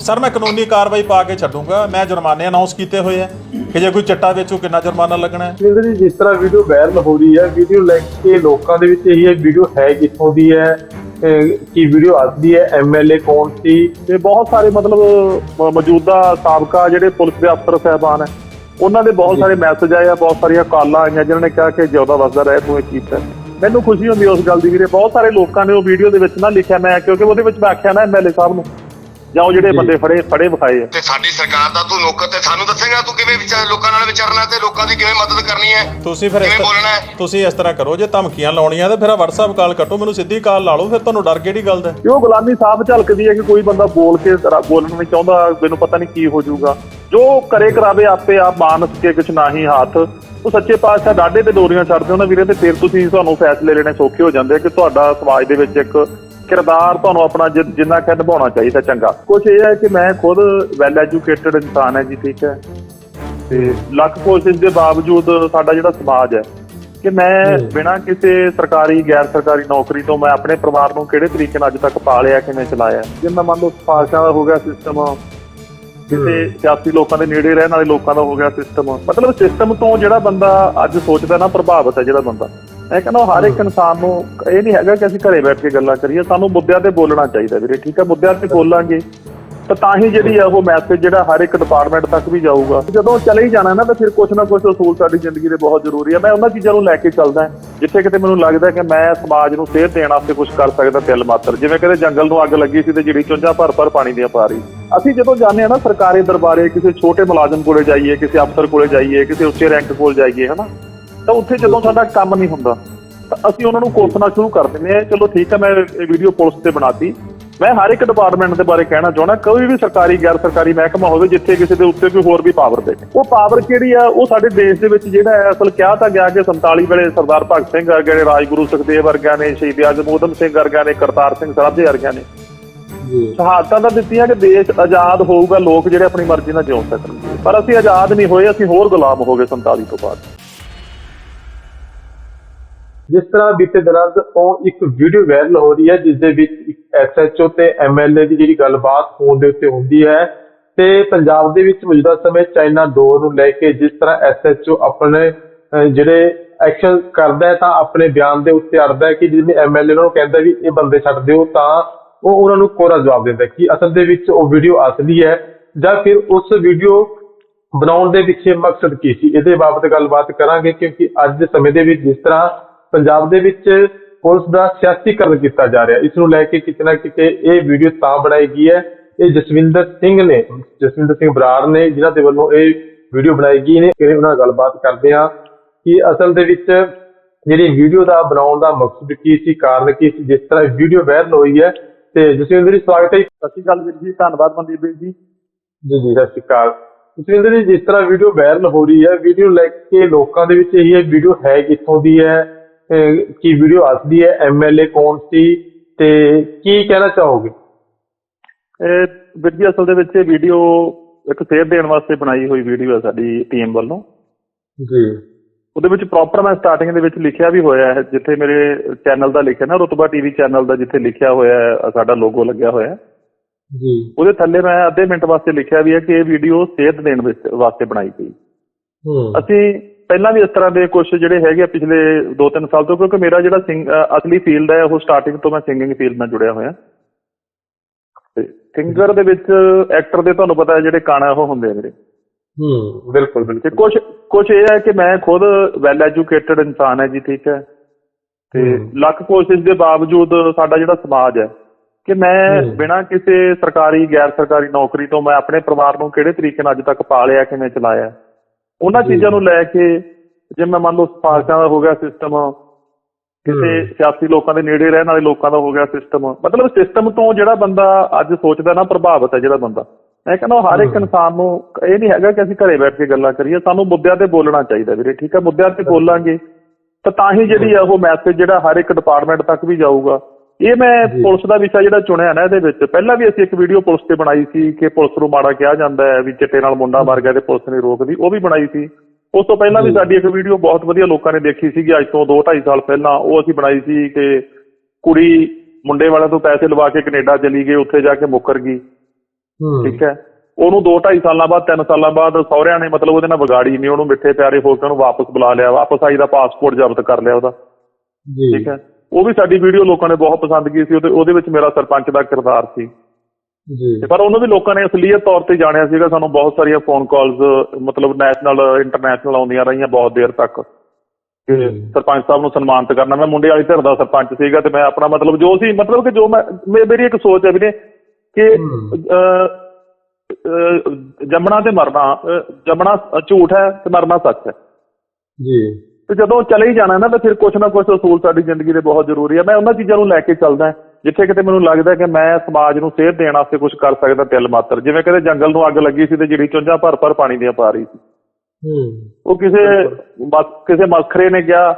Sir, ਮੈਂ ਕਾਨੂੰਨੀ ਕਾਰਵਾਈ ਪਾ ਕੇ ਛੱਡੂੰਗਾ। ਮੈਂ ਜੁਰਮਾਨੇ ਅਨਾਉਂਸ ਕੀਤੇ ਹੋਏ ਆ ਕਿ ਜੇ ਕੋਈ ਚਿੱਟਾ ਵੇਚੂ, ਕਿੰਨਾ ਜੁਰਮਾਨਾ ਲੱਗਣਾ ਹੈ? ਜਿੰਦਰ ਜੀ ਜਿਸ ਤਰ੍ਹਾਂ ਵੀਡੀਓ ਵਾਇਰਲ ਹੋ ਰਹੀ ਹੈ ਵੀਡੀਓ ਲੈ ਕੇ ਲੋਕਾਂ ਦੇ ਵਿੱਚ ਇਹ ਵੀਡੀਓ ਹੈ ਕਿੱਥੋਂ ਦੀ ਹੈ ਅਹ ਕੀ ਵੀਡੀਓ ਆਸਦੀ ਹੈ ਐਮਐਲਏ ਕੌਣ ਸੀ? ਤੇ ਬਹੁਤ ਸਾਰੇ ਮਤਲਬ, ਮ- ਮੌਜੂਦਾ ਸਾਬਕਾ ਜਿਹੜੇ ਪੁਲਿਸ ਦੇ ਅਫਸਰ ਸਹਿਬਾਨ ਹੈ, ਉਹਨਾਂ ਦੇ ਬਹੁਤ ਸਾਰੇ ਮੈਸੇਜ ਆਏ ਆ, ਬਹੁਤ ਸਾਰੀਆਂ ਕਾਲਾਂ ਆਈਆਂ, ਜਿਨ੍ਹਾਂ ਨੇ ਕਿਹਾ ਕਿ ਜਿਉਂਦਾ ਵਸਦਾ ਰਹਿ ਤੂੰ ਇਹ ਕੀਤਾ ਮੈਨੂੰ ਖੁਸ਼ੀ ਹੁੰਦੀ ਉਸ ਗੱਲ ਦੀ ਵੀਰੇ, ਬਹੁਤ ਸਾਰੇ ਲੋਕਾਂ ਨੇ ਉਹ ਵੀਡੀਓ ਦੇ ਵਿੱਚ ਨਾ ਲਿਖਿਆ ਮੈਂ, ਕਿਉਂਕਿ ਉਹਦੇ ਵਿੱਚ ਮੈਂ ਆਖਿਆ ਨਾ ਐਮਐਲਏ ਸਾਹਿਬ ਨੂੰ ਜਾਂ ਉਹ ਜਿਹੜੇ ਬੰਦੇ ਫੜੇ ਫੜੇ ਵਿਖਾਏ ਆ। ਤੇ ਸਾਡੀ ਸਰਕਾਰ ਦਾ ਤੂੰ ਨੌਕਰ ਤੇ ਸਾਨੂੰ ਦੱਸੇਗਾ ਤੂੰ ਕਿਵੇਂ ਵਿਚਾਰ ਲੋਕਾਂ ਨਾਲ ਵਿਚਰਨਾ ਤੇ ਲੋਕਾਂ ਦੀ ਕਿਵੇਂ ਮਦਦ ਕਰਨੀ ਹੈ? ਤੁਸੀਂ ਫਿਰ ਇਸ ਕਿਵੇਂ ਬੋਲਣਾ ਹੈ? ਤੁਸੀਂ ਇਸ ਤਰ੍ਹਾਂ ਕਰੋ ਜੇ ਧਮਕੀਆਂ ਲਾਉਣੀਆਂ ਤੇ ਫਿਰ WhatsApp ਕਾਲ ਕੱਟੋ ਮੈਨੂੰ ਸਿੱਧੀ ਕਾਲ ਲਾ ਲਓ ਫਿਰ ਤੁਹਾਨੂੰ ਡਰ ਕਿਹੜੀ ਗੱਲ ਦਾ ਹੈ? ਕਿ ਉਹ ਗੁਲਾਮੀ ਸਾਫ਼ ਝਲਕਦੀ ਹੈ ਕਿ ਕੋਈ ਬੰਦਾ ਬੋਲ ਕੇ ਜ਼ਰਾ ਬੋਲਣ ਨਹੀਂ ਚਾਹੁੰਦਾ ਮੈਨੂੰ ਪਤਾ ਨਹੀਂ ਕੀ ਹੋ ਜਾਊਗਾ। ਜੋ ਕਰੇ ਕਰਾਵੇ ਆਪੇ ਆਪ ਮਾਨਸ ਕੇ ਕੁਛ ਨਹੀਂ ਹੱਥ। ਉਹ ਸੱਚੇ ਪਾਤਸ਼ਾਹ ਡਾਡੇ ਤੇ ਡੋਰੀਆਂ ਛੱਡਦੇ ਉਹਨਾਂ ਵੀਰੇ ਤੇ ਫਿਰ ਤੁਸੀਂ ਤੁਹਾਨੂੰ ਫੈਸਲੇ ਲੈਣੇ ਸੌਖੇ ਹੋ ਜਾਂਦੇ ਆ ਕਿ ਤੁਹਾਡਾ ਸਮਾਜ ਦੇ ਵਿੱਚ ਇੱਕ ਕਿਰਦਾਰ ਤੁਹਾਨੂੰ ਆਪਣਾ ਜਿੰਨਾ ਕਿ ਨਿਭਾਉਣਾ ਚਾਹੀਦਾ ਚੰਗਾ। ਕੁਝ ਇਹ ਹੈ ਕਿ ਮੈਂ ਖੁਦ ਵੈਲ ਐਜੂਕੇਟਡ ਇਨਸਾਨ ਹੈ ਜੀ ਠੀਕ ਹੈ। ਤੇ ਲੱਖ ਕੋਸ਼ਿਸ਼ ਦੇ ਬਾਵਜੂਦ ਸਾਡਾ ਜਿਹੜਾ ਸਮਾਜ ਹੈ ਕਿ ਮੈਂ ਬਿਨਾਂ ਕਿਸੇ ਸਰਕਾਰੀ ਗੈਰ ਸਰਕਾਰੀ ਨੌਕਰੀ ਤੋਂ ਮੈਂ ਆਪਣੇ ਪਰਿਵਾਰ ਨੂੰ ਕਿਹੜੇ ਤਰੀਕੇ ਨਾਲ ਅੱਜ ਤੱਕ ਪਾਲਿਆ ਕਿਵੇਂ ਚਲਾਇਆ। ਜੇ ਮੈਂ ਮੰਨ ਲਓ ਸਿਫਾਰਸ਼ਾਂ ਦਾ ਹੋ ਗਿਆ ਸਿਸਟਮ ਕਿਸੇ ਸਿਆਸੀ ਲੋਕਾਂ ਦੇ ਨੇੜੇ ਰਹਿਣ ਵਾਲੇ ਲੋਕਾਂ ਦਾ ਹੋ ਗਿਆ ਸਿਸਟਮ ਮਤਲਬ ਸਿਸਟਮ ਤੋਂ ਜਿਹੜਾ ਬੰਦਾ ਅੱਜ ਸੋਚਦਾ ਨਾ ਪ੍ਰਭਾਵਿਤ ਹੈ ਜਿਹੜਾ ਬੰਦਾ। ਮੈਂ ਕਹਿੰਦਾ ਹਰ ਇੱਕ ਇਨਸਾਨ ਨੂੰ ਇਹ ਨਹੀਂ ਹੈਗਾ ਕਿ ਅਸੀਂ ਘਰੇ ਬੈਠ ਕੇ ਗੱਲਾਂ ਕਰੀਏ ਸਾਨੂੰ ਮੁੱਦਿਆਂ ਤੇ ਬੋਲਣਾ ਚਾਹੀਦਾ ਵੀਰੇ ਠੀਕ ਹੈ? ਮੁੱਦਿਆਂ ਤੇ ਬੋਲਾਂਗੇ ਤਾਂ ਤਾਂ ਹੀ ਜਿਹੜੀ ਆ ਉਹ ਮੈਸੇਜ ਜਿਹੜਾ ਹਰ ਇੱਕ ਡਿਪਾਰਟਮੈਂਟ ਤੱਕ ਵੀ ਜਾਊਗਾ। ਜਦੋਂ ਚਲੇ ਹੀ ਜਾਣਾ ਨਾ ਤਾਂ ਫਿਰ ਕੁਛ ਨਾ ਕੁਛ ਅਸੂਲ ਸਾਡੀ ਜ਼ਿੰਦਗੀ ਦੇ ਬਹੁਤ ਜ਼ਰੂਰੀ ਆ। ਮੈਂ ਉਹਨਾਂ ਚੀਜ਼ਾਂ ਨੂੰ ਲੈ ਕੇ ਚੱਲਦਾ ਜਿੱਥੇ ਕਿਤੇ ਮੈਨੂੰ ਲੱਗਦਾ ਕਿ ਮੈਂ ਸਮਾਜ ਨੂੰ ਸੇਧ ਦੇਣ ਵਾਸਤੇ ਕੁਝ ਕਰ ਸਕਦਾ ਤਿਲ ਮਾਤਰ। ਜਿਵੇਂ ਕਿਤੇ ਜੰਗਲ ਨੂੰ ਅੱਗ ਲੱਗੀ ਸੀ ਤੇ ਜਿਹੜੀ ਚੁੰਝਾਂ ਭਰ ਭਰ ਪਾਣੀ ਦੀਆਂ ਪਾ ਰਹੀ। ਅਸੀਂ ਜਦੋਂ ਜਾਂਦੇ ਆ ਨਾ ਸਰਕਾਰੀ ਦਰਬਾਰੇ ਕਿਸੇ ਛੋਟੇ ਮੁਲਾਜ਼ਮ ਕੋਲੇ ਜਾਈਏ ਕਿਸੇ ਅਫਸਰ ਕੋਲੇ ਜਾਈਏ ਕਿਸੇ ਉੱਚੇ ਰੈਂਕ ਕੋਲ ਜਾਈਏ ਹਨਾ? ਤਾਂ ਉੱਥੇ ਜਦੋਂ ਸਾਡਾ ਕੰਮ ਨਹੀਂ ਹੁੰਦਾ ਤਾਂ ਅਸੀਂ ਉਹਨਾਂ ਨੂੰ ਕੋਸਣਾ ਸ਼ੁਰੂ ਕਰ ਦਿੰਦੇ ਆ ਚਲੋ ਠੀਕ ਹੈ ਮੈਂ ਇਹ ਵੀਡੀਓ ਪੁਲਿਸ ਤੇ ਬਣਾਤੀ। ਮੈਂ ਹਰ ਇੱਕ ਡਿਪਾਰਟਮੈਂਟ ਦੇ ਬਾਰੇ ਕਹਿਣਾ ਚਾਹੁੰਦਾ ਕੋਈ ਵੀ ਸਰਕਾਰੀ ਗੈਰ ਸਰਕਾਰੀ ਮਹਿਕਮਾ ਹੋਵੇ ਜਿੱਥੇ ਕਿਸੇ ਦੇ ਉੱਤੇ ਕੋਈ ਹੋਰ ਵੀ ਪਾਵਰ ਦੇ। ਉਹ ਪਾਵਰ ਕਿਹੜੀ ਆ? ਉਹ ਸਾਡੇ ਦੇਸ਼ ਦੇ ਵਿੱਚ ਜਿਹੜਾ ਹੈ ਅਸਲ ਕਿਹਾ ਤਾਂ ਗਿਆ ਕਿ 47 ਵੇਲੇ ਸਰਦਾਰ ਭਗਤ ਸਿੰਘ ਵਰਗੇ ਨੇ ਰਾਜਗੁਰੂ ਸੁਖਦੇਵ ਵਰਗਿਆਂ ਨੇ ਸ਼ਹੀਦ ਆਜ਼ਮ ਊਧਮ ਸਿੰਘ ਵਰਗਿਆਂ ਨੇ ਕਰਤਾਰ ਸਿੰਘ ਸਰਾਭੇ ਵਰਗਿਆਂ ਨੇ। ਸ਼ਹਾਦਤਾਂ ਤਾਂ ਦਿੱਤੀਆਂ ਕਿ ਦੇਸ਼ ਆਜ਼ਾਦ ਹੋਊਗਾ ਲੋਕ ਜਿਹੜੇ ਆਪਣੀ ਮਰਜ਼ੀ ਨਾਲ ਜਿਉ ਸਕਣਗੇ ਪਰ ਅਸੀਂ ਆਜ਼ਾਦ ਨਹੀਂ ਹੋਏ ਅਸੀਂ ਹੋਰ ਗੁਲਾਮ ਹੋ ਗਏ 47 ਤੋਂ ਬਾਅਦ। ਜਿਸ ਤਰ੍ਹਾਂ ਬੀਤੇ ਦਿਨਾਂ ਤੋਂ ਇੱਕ ਵੀਡੀਓ ਵਾਇਰਲ ਹੋ ਰਹੀ ਹੈ, ਜਿਸ ਦੇ ਵਿੱਚ ਐਸਐਚਓ ਤੇ ਐਮਐਲਏ ਦੀ ਜਿਹੜੀ ਗੱਲਬਾਤ ਫੋਨ ਦੇ ਉੱਤੇ ਹੁੰਦੀ ਹੈ ਤੇ ਪੰਜਾਬ ਦੇ ਵਿੱਚ ਮੌਜੂਦਾ ਸਮੇਂ ਚਾਈਨਾ ਡੋਰ ਨੂੰ ਲੈ ਕੇ ਜਿਸ ਤਰ੍ਹਾਂ ਐਸਐਚਓ ਆਪਣੇ ਜਿਹੜੇ ਐਕਸ਼ਨ ਕਰਦਾ ਹੈ ਤਾਂ ਆਪਣੇ ਬਿਆਨ ਦੇ ਉੱਤੇ ਅੜਦਾ ਹੈ ਕਿ ਜਿਵੇਂ ਐਮਐਲਏ ਨੂੰ ਕਹਿੰਦਾ ਵੀ ਇਹ ਬੰਦੇ ਛੱਡ ਦਿਓ ਤਾਂ ਉਹ ਉਹਨਾਂ ਨੂੰ ਕੋਰਾ ਜਵਾਬ ਦਿੰਦਾ ਕਿ ਅਸਲ ਦੇ ਵਿੱਚ ਉਹ ਵੀਡੀਓ ਅਸਲੀ ਹੈ ਜਾਂ ਫਿਰ ਉਸ ਵੀਡੀਓ ਬਣਾਉਣ ਦੇ ਪਿੱਛੇ ਮਕਸਦ ਕੀ ਸੀ? ਇਹਦੇ ਬਾਬਤ ਗੱਲਬਾਤ ਕਰਾਂਗੇ ਕਿਉਂਕਿ ਅੱਜ ਦੇ ਸਮੇਂ ਦੇ ਵਿੱਚ ਜਿਸ ਤਰ੍ਹਾਂ ਪੰਜਾਬ ਦੇ ਵਿੱਚ ਪੁਲਿਸ ਦਾ ਸਿਆਸੀਕਰਨ ਕੀਤਾ ਜਾ ਰਿਹਾ। ਇਸ ਨੂੰ ਲੈ ਕੇ ਕਿਤੇ ਨਾ ਕਿਤੇ ਇਹ ਵੀਡੀਓ ਤਾਂ ਬਣਾਈ ਗਈ ਹੈ। ਇਹ ਜਸਵਿੰਦਰ ਸਿੰਘ ਨੇ ਜਸਵਿੰਦਰ ਸਿੰਘ ਬਰਾੜ ਨੇ ਜਿਨ੍ਹਾਂ ਦੇ ਵੱਲੋਂ ਇਹ ਵੀਡੀਓ ਬਣਾਈ ਗਈ ਨੇ। ਕਿ ਉਹਨਾਂ ਨਾਲ ਗੱਲਬਾਤ ਕਰਦੇ ਹਾਂ ਕਿ ਅਸਲ ਦੇ ਵਿੱਚ ਜਿਹੜੀ ਵੀਡੀਓ ਦਾ ਬਣਾਉਣ ਦਾ ਮਕਸਦ ਕੀ ਸੀ ਕਾਰਨ ਕੀ ਸੀ ਜਿਸ ਤਰ੍ਹਾਂ ਵੀਡੀਓ ਵਾਇਰਲ ਹੋਈ ਹੈ। ਤੇ ਜਸਵਿੰਦਰ ਜੀ ਸਵਾਗਤ ਹੈ। ਸਤਿ ਸ਼੍ਰੀ ਅਕਾਲ ਵੀਰ ਜੀ ਧੰਨਵਾਦ ਮਨਦੀਪ ਵੀਰ ਜੀ। ਜੀ ਜੀ ਸਤਿ ਸ਼੍ਰੀ ਅਕਾਲ। ਜਸਵਿੰਦਰ ਜੀ ਜਿਸ ਤਰ੍ਹਾਂ ਵੀਡੀਓ ਵਾਇਰਲ ਹੋ ਰਹੀ ਹੈ ਵੀਡੀਓ ਲੈ ਕੇ ਲੋਕਾਂ ਦੇ ਵਿੱਚ ਇਹ ਵੀਡੀਓ ਹੈ ਕਿੱਥੋਂ ਦੀ ਹੈ? ਕੀ ਵੀਡੀਓ ਅਸਲੀ ਹੈ ਐਮਐਲਏ ਕੌਣ ਸੀ ਤੇ ਕੀ ਕਹਿਣਾ ਚਾਹੋਗੇ? ਇਹ ਜੀ ਅਸਲ ਦੇ ਵਿੱਚ ਇਹ ਵੀਡੀਓ ਇੱਕ ਸੇਧ ਦੇਣ ਵਾਸਤੇ ਬਣਾਈ ਹੋਈ ਵੀਡੀਓ ਹੈ ਸਾਡੀ ਟੀਮ ਵੱਲੋਂ। ਜੀ। ਉਹਦੇ ਵਿੱਚ ਪ੍ਰੋਪਰ ਮੈਂ ਸਟਾਰਟਿੰਗ ਦੇ ਵਿੱਚ ਲਿਖਿਆ ਵੀ ਹੋਇਆ ਹੈ ਜਿੱਥੇ ਮੇਰੇ ਚੈਨਲ ਦਾ ਲਿਖਿਆ ਨਾ ਰੁਤਬਾ ਟੀਵੀ ਚੈਨਲ ਦਾ ਜਿੱਥੇ ਲਿਖਿਆ ਹੋਇਆ ਹੈ ਸਾਡਾ ਲੋਗੋ ਲੱਗਿਆ ਹੋਇਆ ਹੈ। ਜੀ। ਉਹਦੇ ਥੱਲੇ ਮੈਂ ਅੱਧੇ ਮਿੰਟ ਵਾਸਤੇ ਲਿਖਿਆ ਵੀ ਹੈ ਕਿ ਇਹ ਵੀਡੀਓ ਸੇਧ ਦੇਣ ਵਾਸਤੇ ਬਣਾਈ ਗਈ। ਹੂੰ। ਅਸੀਂ ਪਹਿਲਾਂ ਵੀ ਇਸ ਤਰ੍ਹਾਂ ਦੇ ਕੁਝ ਜਿਹੜੇ ਹੈਗੇ ਪਿਛਲੇ 2-3 ਸਾਲ ਤੋਂ ਕਿਉਂਕਿ ਮੇਰਾ ਜਿਹੜਾ ਸਿੰਗ ਅਸਲੀ ਫੀਲਡ ਹੈ ਉਹ ਸਟਾਰਟਿੰਗ ਤੋਂ ਮੈਂ ਸਿੰਗਿੰਗ ਫੀਲਡ ਨਾਲ ਜੁੜਿਆ ਹੋਇਆ। ਤੇ ਸਿੰਗਰ ਦੇ ਵਿੱਚ ਐਕਟਰ ਦੇ ਤੁਹਾਨੂੰ ਪਤਾ ਹੈ ਜਿਹੜੇ ਕਾਣਾ ਉਹ ਹੁੰਦੇ ਆ ਮੇਰੇ। ਹੂੰ ਬਿਲਕੁਲ ਤੇ ਬਿਲਕੁਲ ਕੁਝ ਕੁਝ ਇਹ ਹੈ ਕਿ ਮੈਂ ਖੁਦ ਵੈਲ ਐਜੂਕੇਟਡ ਇਨਸਾਨ ਹੈ ਜੀ ਠੀਕ ਹੈ। ਤੇ। ਲੱਖ ਕੋਸ਼ਿਸ਼ ਦੇ ਬਾਵਜੂਦ ਸਾਡਾ ਜਿਹੜਾ ਸਮਾਜ ਹੈ ਕਿ ਮੈਂ। ਬਿਨਾਂ ਕਿਸੇ ਸਰਕਾਰੀ ਗੈਰ ਸਰਕਾਰੀ ਨੌਕਰੀ ਤੋਂ ਮੈਂ ਆਪਣੇ ਪਰਿਵਾਰ ਨੂੰ ਕਿਹੜੇ ਤਰੀਕੇ ਨਾਲ ਅੱਜ ਤੱਕ ਪਾਲਿਆ ਕਿਵੇਂ ਚਲਾਇਆ। ਉਹਨਾਂ। ਚੀਜ਼ਾਂ ਨੂੰ ਲੈ ਕੇ ਜੇ ਮੈਂ ਮੰਨ ਲਓ ਸਿਫਾਰਸ਼ਾਂ ਦਾ ਹੋ ਗਿਆ ਸਿਸਟਮ ਕਿਸੇ। ਸਿਆਸੀ ਲੋਕਾਂ ਦੇ ਨੇੜੇ ਰਹਿਣ ਵਾਲੇ ਲੋਕਾਂ ਦਾ ਹੋ ਗਿਆ ਸਿਸਟਮ ਮਤਲਬ ਸਿਸਟਮ ਤੋਂ ਜਿਹੜਾ ਬੰਦਾ ਅੱਜ ਸੋਚਦਾ ਨਾ ਪ੍ਰਭਾਵਿਤ ਹੈ ਜਿਹੜਾ ਬੰਦਾ ਮੈਂ ਕਹਿੰਦਾ ਹਰ ਇੱਕ। ਇਨਸਾਨ ਨੂੰ ਇਹ ਨਹੀਂ ਹੈਗਾ ਕਿ ਅਸੀਂ ਘਰੇ ਬੈਠ ਕੇ ਗੱਲਾਂ ਕਰੀਏ ਸਾਨੂੰ ਮੁੱਦਿਆਂ ਤੇ ਬੋਲਣਾ ਚਾਹੀਦਾ ਵੀਰੇ ਠੀਕ ਹੈ ਮੁੱਦਿਆਂ ਤੇ ਬੋਲਾਂਗੇ ਤਾਂ ਤਾਂ ਹੀ ਜਿਹੜੀ ਆ ਉਹ ਮੈਸੇਜ ਜਿਹੜਾ ਹਰ ਇੱਕ ਡਿਪਾਰਟਮੈਂਟ ਤੱਕ ਵੀ ਜਾਊਗਾ ਇਹ ਮੈਂ। ਪੁਲਿਸ ਦਾ ਵਿਸ਼ਾ ਜਿਹੜਾ ਚੁਣਿਆ ਨਾ ਇਹਦੇ ਵਿੱਚ ਪਹਿਲਾਂ ਵੀ ਅਸੀਂ ਇੱਕ ਵੀਡੀਓ ਪੁਲਿਸ ਤੇ ਬਣਾਈ ਸੀ ਕਿ ਪੁਲਿਸ ਨੂੰ ਮਾੜਾ ਕਿਹਾ ਜਾਂਦਾ ਹੈ ਵੀ ਚਿੱਟੇ ਨਾਲ ਮੁੰਡਾ ਮਰ ਗਿਆ ਤੇ ਪੁਲਿਸ ਨਹੀਂ ਰੋਕਦੀ ਉਹ ਵੀ ਬਣਾਈ ਸੀ। ਉਸ ਤੋਂ ਪਹਿਲਾਂ ਵੀ। ਸਾਡੀ ਇੱਕ ਵੀਡੀਓ ਬਹੁਤ ਵਧੀਆ ਲੋਕਾਂ ਨੇ ਦੇਖੀ ਸੀਗੀ ਅੱਜ ਤੋਂ 2 2.5 ਸਾਲ ਪਹਿਲਾਂ ਉਹ ਅਸੀਂ ਬਣਾਈ ਸੀ ਕਿ ਕੁੜੀ ਮੁੰਡੇ ਵਾਲਿਆਂ ਤੋਂ ਪੈਸੇ ਲਵਾ ਕੇ ਕੈਨੇਡਾ ਚਲੀ ਗਈ ਉੱਥੇ ਜਾ ਕੇ ਮੁੱਕਰ ਗਈ। ਠੀਕ ਹੈ? ਉਹਨੂੰ 2 2.5 ਸਾਲਾਂ ਬਾਅਦ 3 ਸਾਲਾਂ ਬਾਅਦ ਸਹੁਰਿਆਂ ਨੇ ਮਤਲਬ ਉਹਦੇ ਨਾਲ ਵਿਗਾੜੀ ਨਹੀਂ ਉਹਨੂੰ ਮਿੱਠੇ ਪਿਆਰੇ ਹੋ ਕੇ ਉਹਨੂੰ ਵਾਪਸ ਬੁਲਾ ਲਿਆ ਵਾਪਸ ਆਈ ਦਾ ਪਾਸਪੋਰਟ ਜ਼ਬਤ ਕਰ ਲਿਆ ਉਹਦਾ। ਜੀ। ਠੀਕ ਹੈ? ਉਹ ਵੀ ਸਾਡੀ ਵੀਡੀਓ ਲੋਕਾਂ ਨੇ ਬਹੁਤ ਪਸੰਦ ਕੀਤੀ ਸੀ ਉਹਦੇ ਉਹਦੇ ਵਿੱਚ ਮੇਰਾ ਸਰਪੰਚ ਦਾ ਕਿਰਦਾਰ ਸੀ। ਜੀ। ਪਰ ਉਹਨੂੰ ਵੀ ਲੋਕਾਂ ਨੇ ਅਸਲੀਅਤ ਤੌਰ ਤੇ ਜਾਣਿਆ ਸੀਗਾ ਸਾਨੂੰ ਬਹੁਤ ਸਾਰੀਆਂ ਫੋਨ ਕਾਲਸ ਮਤਲਬ ਨੈਸ਼ਨਲ ਇੰਟਰਨੈਸ਼ਨਲ ਆਉਂਦੀਆਂ ਰਹੀਆਂ ਬਹੁਤ ਦੇਰ ਤੱਕ। ਕਿ ਸਰਪੰਚ ਸਾਹਿਬ ਨੂੰ ਸਨਮਾਨਿਤ ਕਰਨਾ ਮੈਂ ਮੁੰਡੇ ਵਾਲੀ ਧਿਰ ਦਾ ਸਰਪੰਚ ਸੀਗਾ ਤੇ ਮੈਂ ਆਪਣਾ ਮਤਲਬ ਜੋ ਸੀ ਮਤਲਬ ਕਿ ਜੋ ਮੈਂ ਮੇਰੀ ਇੱਕ ਸੋਚ ਹੈ ਵੀਰੇ ਕਿ ਜੰਮਣਾ ਤੇ ਮਰਨਾ ਜੰਮਣਾ ਝੂਠ ਹੈ ਤੇ ਮਰਨਾ ਸੱਚ ਹੈ। ਜੀ। ਤੇ ਜਦੋਂ ਚਲੇ ਹੀ ਜਾਣਾ ਨਾ ਤਾਂ ਫਿਰ ਕੁਛ ਨਾ ਕੁਛ ਅਸੂਲ ਸਾਡੀ ਜ਼ਿੰਦਗੀ ਦੇ ਬਹੁਤ ਜ਼ਰੂਰੀ ਹੈ ਮੈਂ ਉਹਨਾਂ ਚੀਜ਼ਾਂ ਨੂੰ ਲੈ ਕੇ ਚੱਲਦਾ ਜਿੱਥੇ ਕਿਤੇ ਮੈਨੂੰ ਲੱਗਦਾ ਕਿ ਮੈਂ ਸਮਾਜ ਨੂੰ ਸੇਧ ਦੇਣ ਵਾਸਤੇ ਕੁਝ ਕਰ ਸਕਦਾ ਤਿਲ ਮਾਤਰ। ਜਿਵੇਂ ਕਹਿੰਦੇ ਜੰਗਲ ਨੂੰ ਅੱਗ ਲੱਗੀ ਸੀ ਤੇ ਜਿਹੜੀ ਚੁੰਝਾਂ ਭਰ ਭਰ ਪਾਣੀ ਦੀਆਂ ਪਾ ਰਹੀ ਸੀ। ਹੂੰ। ਉਹ ਕਿਸੇ ਕਿਸੇ ਮਸਖਰੇ ਨੇ ਕਿਹਾ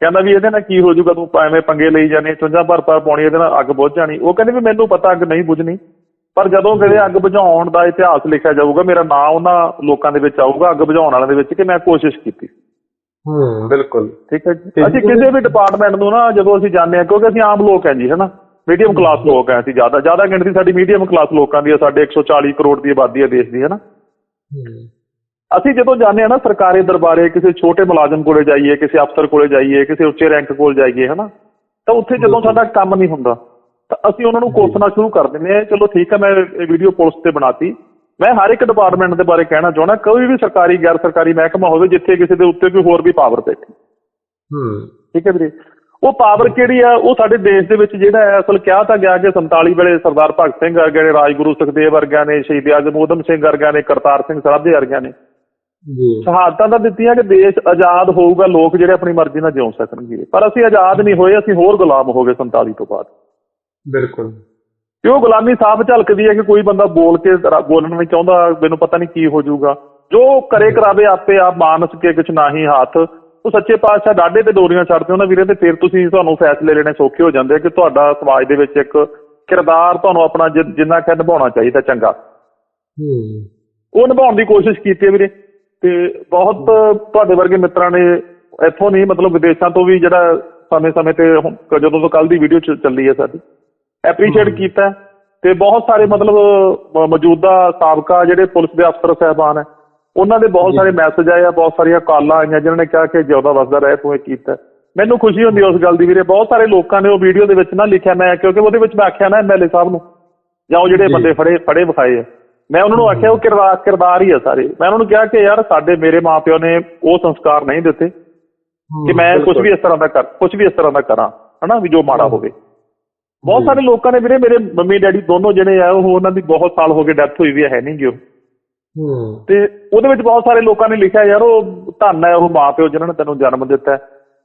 ਕਹਿੰਦਾ ਵੀ ਇਹਦੇ ਨਾਲ ਕੀ ਹੋ ਜਾਊਗਾ ਤੂੰ ਐਵੇਂ ਪੰਗੇ ਲਈ ਜਾਣੇ ਚੁੰਝਾਂ ਭਰ ਭਰ ਪਾਉਣੀ ਇਹਦੇ ਨਾਲ ਅੱਗ ਬੁੱਝ ਜਾਣੀ। ਉਹ ਕਹਿੰਦੇ ਵੀ ਮੈਨੂੰ ਪਤਾ ਅੱਗ ਨਹੀਂ ਬੁਝਣੀ। ਪਰ ਜਦੋਂ ਕਦੇ ਅੱਗ ਬੁਝਾਉਣ ਦਾ ਇਤਿਹਾਸ ਲਿਖਿਆ ਜਾਊਗਾ ਮੇਰਾ ਨਾਂ ਉਹਨਾਂ ਲੋਕਾਂ ਦੇ ਵਿੱਚ ਆਊਗਾ ਅੱਗ ਬੁਝਾਉਣ ਵਾਲਿਆਂ ਦੇ ਵਿੱਚ ਕਿ ਮੈਂ ਕੋਸ਼ਿਸ਼ ਕੀਤੀ। ਹੂੰ ਬਿਲਕੁਲ। ਠੀਕ ਹੈ ਅਸੀਂ ਕਿਸੇ ਵੀ ਡਿਪਾਰਟਮੈਂਟ ਨੂੰ ਨਾ ਜਦੋਂ ਅਸੀਂ ਜਾਂਦੇ ਹਾਂ ਕਿਉਂਕਿ ਅਸੀਂ ਆਮ ਲੋਕ ਹਾਂ ਜੀ ਹਨਾ? ਮੀਡੀਅਮ ਕਲਾਸ ਲੋਕ ਹਾਂ ਅਸੀਂ ਜ਼ਿਆਦਾ। ਜ਼ਿਆਦਾ ਗਿਣਤੀ ਸਾਡੀ ਮੀਡੀਅਮ ਕਲਾਸ ਲੋਕਾਂ ਦੀ ਹੈ ਸਾਡੇ 140 ਕਰੋੜ ਦੀ ਆਬਾਦੀ ਹੈ ਦੇਸ਼ ਦੀ ਹਨਾ? ਅਸੀਂ ਜਦੋਂ ਜਾਂਦੇ ਹਾਂ ਨਾ ਸਰਕਾਰੀ ਦਰਬਾਰੇ ਕਿਸੇ ਛੋਟੇ ਮੁਲਾਜ਼ਮ ਕੋਲੇ ਜਾਈਏ ਕਿਸੇ ਅਫਸਰ ਕੋਲੇ ਜਾਈਏ ਕਿਸੇ ਉੱਚੇ ਰੈਂਕ ਕੋਲ ਜਾਈਏ ਹਨਾ? ਤਾਂ ਉੱਥੇ ਜਦੋਂ ਸਾਡਾ ਕੰਮ ਨਹੀਂ ਹੁੰਦਾ ਤਾਂ ਅਸੀਂ ਉਹਨਾਂ ਨੂੰ ਕੋਸਣਾ ਸ਼ੁਰੂ ਕਰ ਦਿੰਦੇ ਹਾਂ ਚਲੋ ਠੀਕ ਹੈ ਮੈਂ ਇਹ ਵੀਡੀਓ ਪੁਲਿਸ ਤੇ ਬਣਾਤੀ ਮੈਂ ਹਰ ਇੱਕ ਡਿਪਾਰਟਮੈਂਟ ਦੇ ਬਾਰੇ ਕਹਿਣਾ ਚਾਹੁੰਦਾ ਕੋਈ ਵੀ ਸਰਕਾਰੀ ਗੈਰ ਸਰਕਾਰੀ ਮਹਿਕਮਾ ਹੋਵੇ ਜਿੱਥੇ ਕਿਸੇ ਦੇ ਉੱਤੇ ਕੋਈ ਹੋਰ ਵੀ ਪਾਵਰ ਬੈਠੀ ਹੂੰ। ਠੀਕ ਹੈ ਵੀਰੇ? ਉਹ ਪਾਵਰ ਕਿਹੜੀ ਆ? ਉਹ ਸਾਡੇ ਦੇਸ਼ ਦੇ ਵਿੱਚ ਜਿਹੜਾ ਹੈ ਅਸਲ ਕਿਹਾ ਤਾਂ ਗਿਆ ਕਿ 47 ਵੇਲੇ ਸਰਦਾਰ ਭਗਤ ਸਿੰਘ ਵਰਗੇ ਨੇ ਰਾਜਗੁਰੂ ਸੁਖਦੇਵ ਵਰਗਿਆਂ ਨੇ ਸ਼ਹੀਦ ਆਜ਼ਮ ਊਧਮ ਸਿੰਘ ਵਰਗਿਆਂ ਨੇ ਕਰਤਾਰ ਸਿੰਘ ਸਰਾਭੇ ਵਰਗਿਆਂ ਨੇ। ਜੀ। ਸ਼ਹਾਦਤਾਂ ਤਾਂ ਦਿੱਤੀਆਂ ਕਿ ਦੇਸ਼ ਆਜ਼ਾਦ ਹੋਊਗਾ ਲੋਕ ਜਿਹੜੇ ਆਪਣੀ ਮਰਜ਼ੀ ਨਾਲ ਜਿਉ ਸਕਣਗੇ। ਪਰ ਅਸੀਂ ਆਜ਼ਾਦ ਨਹੀਂ ਹੋਏ ਅਸੀਂ ਹੋਰ ਗੁਲਾਮ ਹੋ ਗਏ 47 ਤੋਂ ਬਾਅਦ। ਬਿਲਕੁਲ। ਕਿ ਉਹ ਗੁਲਾਮੀ ਸਾਫ਼ ਝਲਕਦੀ ਹੈ ਕਿ ਕੋਈ ਬੰਦਾ ਬੋਲ ਕੇ ਬੋਲਣਾ ਨਹੀਂ ਚਾਹੁੰਦਾ ਮੈਨੂੰ ਪਤਾ ਨਹੀਂ ਕੀ ਹੋ ਜਾਊਗਾ। ਜੋ ਕਰੇ ਕਰਾਵੇ ਆਪੇ ਆਪ ਮਾਨਸ ਕੇ ਕੁਛ ਨਾਹੀ ਹੱਥ। ਉਹ ਸੱਚੇ ਪਾਤਸ਼ਾਹ ਡਾਡੇ ਤੇ ਡੋਰੀਆਂ ਛੱਡਦੇ ਉਹਨਾਂ ਵੀਰੇ ਤੇ ਫਿਰ ਤੁਸੀਂ ਤੁਹਾਨੂੰ ਫੈਸਲੇ ਲੈਣੇ ਸੌਖੇ ਹੋ ਜਾਂਦੇ ਕਿ ਤੁਹਾਡਾ ਸਮਾਜ ਦੇ ਵਿੱਚ ਇੱਕ ਕਿਰਦਾਰ ਤੁਹਾਨੂੰ ਆਪਣਾ ਜਿੰਨਾ ਕਿ ਨਿਭਾਉਣਾ ਚਾਹੀਦਾ ਚੰਗਾ। ਹੂੰ। ਉਹ ਨਿਭਾਉਣ ਦੀ ਕੋਸ਼ਿਸ਼ ਕੀਤੀ ਹੈ ਵੀਰੇ। ਤੇ ਬਹੁਤ ਤੁਹਾਡੇ ਵਰਗੇ ਮਿੱਤਰਾਂ ਨੇ ਇੱਥੋਂ ਨਹੀਂ ਮਤਲਬ ਵਿਦੇਸ਼ਾਂ ਤੋਂ ਵੀ ਜਿਹੜਾ ਸਮੇਂ-ਸਮੇਂ ਤੇ ਜਦੋਂ ਤੋਂ ਕੱਲ ਦੀ ਵੀਡੀਓ ਚੱਲੀ ਹੈ ਸਾਡੀ। ਐਪਰੀਸ਼ੀਏਟ ਕੀਤਾ ਤੇ ਬਹੁਤ ਸਾਰੇ ਮਤਲਬ ਮੌਜੂਦਾ ਸਾਬਕਾ ਜਿਹੜੇ ਪੁਲਿਸ ਦੇ ਅਫਸਰ ਸਹਿਬਾਨ ਹੈ ਉਹਨਾਂ ਦੇ ਬਹੁਤ ਸਾਰੇ ਮੈਸੇਜ ਆਏ ਆ ਬਹੁਤ ਸਾਰੀਆਂ ਕਾਲਾਂ ਆਈਆਂ ਜਿਨ੍ਹਾਂ ਨੇ ਕਿਹਾ ਕਿ ਜਿਉਂਦਾ ਵਸਦਾ ਰਹੇ ਤੂੰ ਇਹ ਕੀਤਾ ਮੈਨੂੰ ਖੁਸ਼ੀ ਹੁੰਦੀ ਉਸ ਗੱਲ ਦੀ ਵੀਰੇ ਬਹੁਤ ਸਾਰੇ ਲੋਕਾਂ ਨੇ ਉਹ ਵੀਡੀਓ ਦੇ ਵਿੱਚ ਨਾ ਲਿਖਿਆ ਮੈਂ ਕਿਉਂਕਿ ਉਹਦੇ ਵਿੱਚ ਮੈਂ ਆਖਿਆ ਨਾ ਐਮਐਲਏ ਸਾਹਿਬ ਨੂੰ ਜਾਂ ਉਹ ਜਿਹੜੇ। ਬੰਦੇ ਫੜੇ ਫੜੇ ਵਿਖਾਏ ਆ। ਮੈਂ ਉਹਨਾਂ ਨੂੰ ਆਖਿਆ ਉਹ ਕਿਰਦਾਰ ਕਿਰਦਾਰ ਹੀ ਆ ਸਾਰੇ। ਮੈਂ ਉਹਨਾਂ ਨੂੰ ਕਿਹਾ ਕਿ ਯਾਰ ਸਾਡੇ ਮੇਰੇ ਮਾਪਿਓ ਨੇ ਉਹ ਸੰਸਕਾਰ ਨਹੀਂ ਦਿੱਤੇ ਕਿ ਮੈਂ ਕੁਝ ਵੀ ਇਸ ਤਰ੍ਹਾਂ ਦਾ ਕਰ ਕੁਝ ਵੀ ਇਸ ਤਰ੍ਹਾਂ ਦਾ ਕਰਾਂ ਹਨਾ ਵੀ ਜੋ ਮਾੜਾ ਹੋਵੇ। ਬਹੁਤ। ਸਾਰੇ ਲੋਕਾਂ ਨੇ ਵੀਰੇ ਮੇਰੇ ਮੰਮੀ ਡੈਡੀ ਦੋਨੋਂ ਜਿਹੜੇ ਆ ਉਹ ਉਹਨਾਂ ਦੀ ਬਹੁਤ ਸਾਲ ਹੋ ਗਏ ਡੈਥ ਹੋਈ ਵੀ ਹੈ ਨਹੀਂ ਗੀ ਉਹ। ਹੂੰ। ਤੇ ਉਹਦੇ ਵਿੱਚ ਬਹੁਤ ਸਾਰੇ ਲੋਕਾਂ ਨੇ ਲਿਖਿਆ ਯਾਰ ਉਹ ਧੰਨ ਹੈ ਉਹ ਮਾਪਿਓ ਜਿਨ੍ਹਾਂ ਨੇ ਤੈਨੂੰ ਜਨਮ ਦਿੱਤਾ।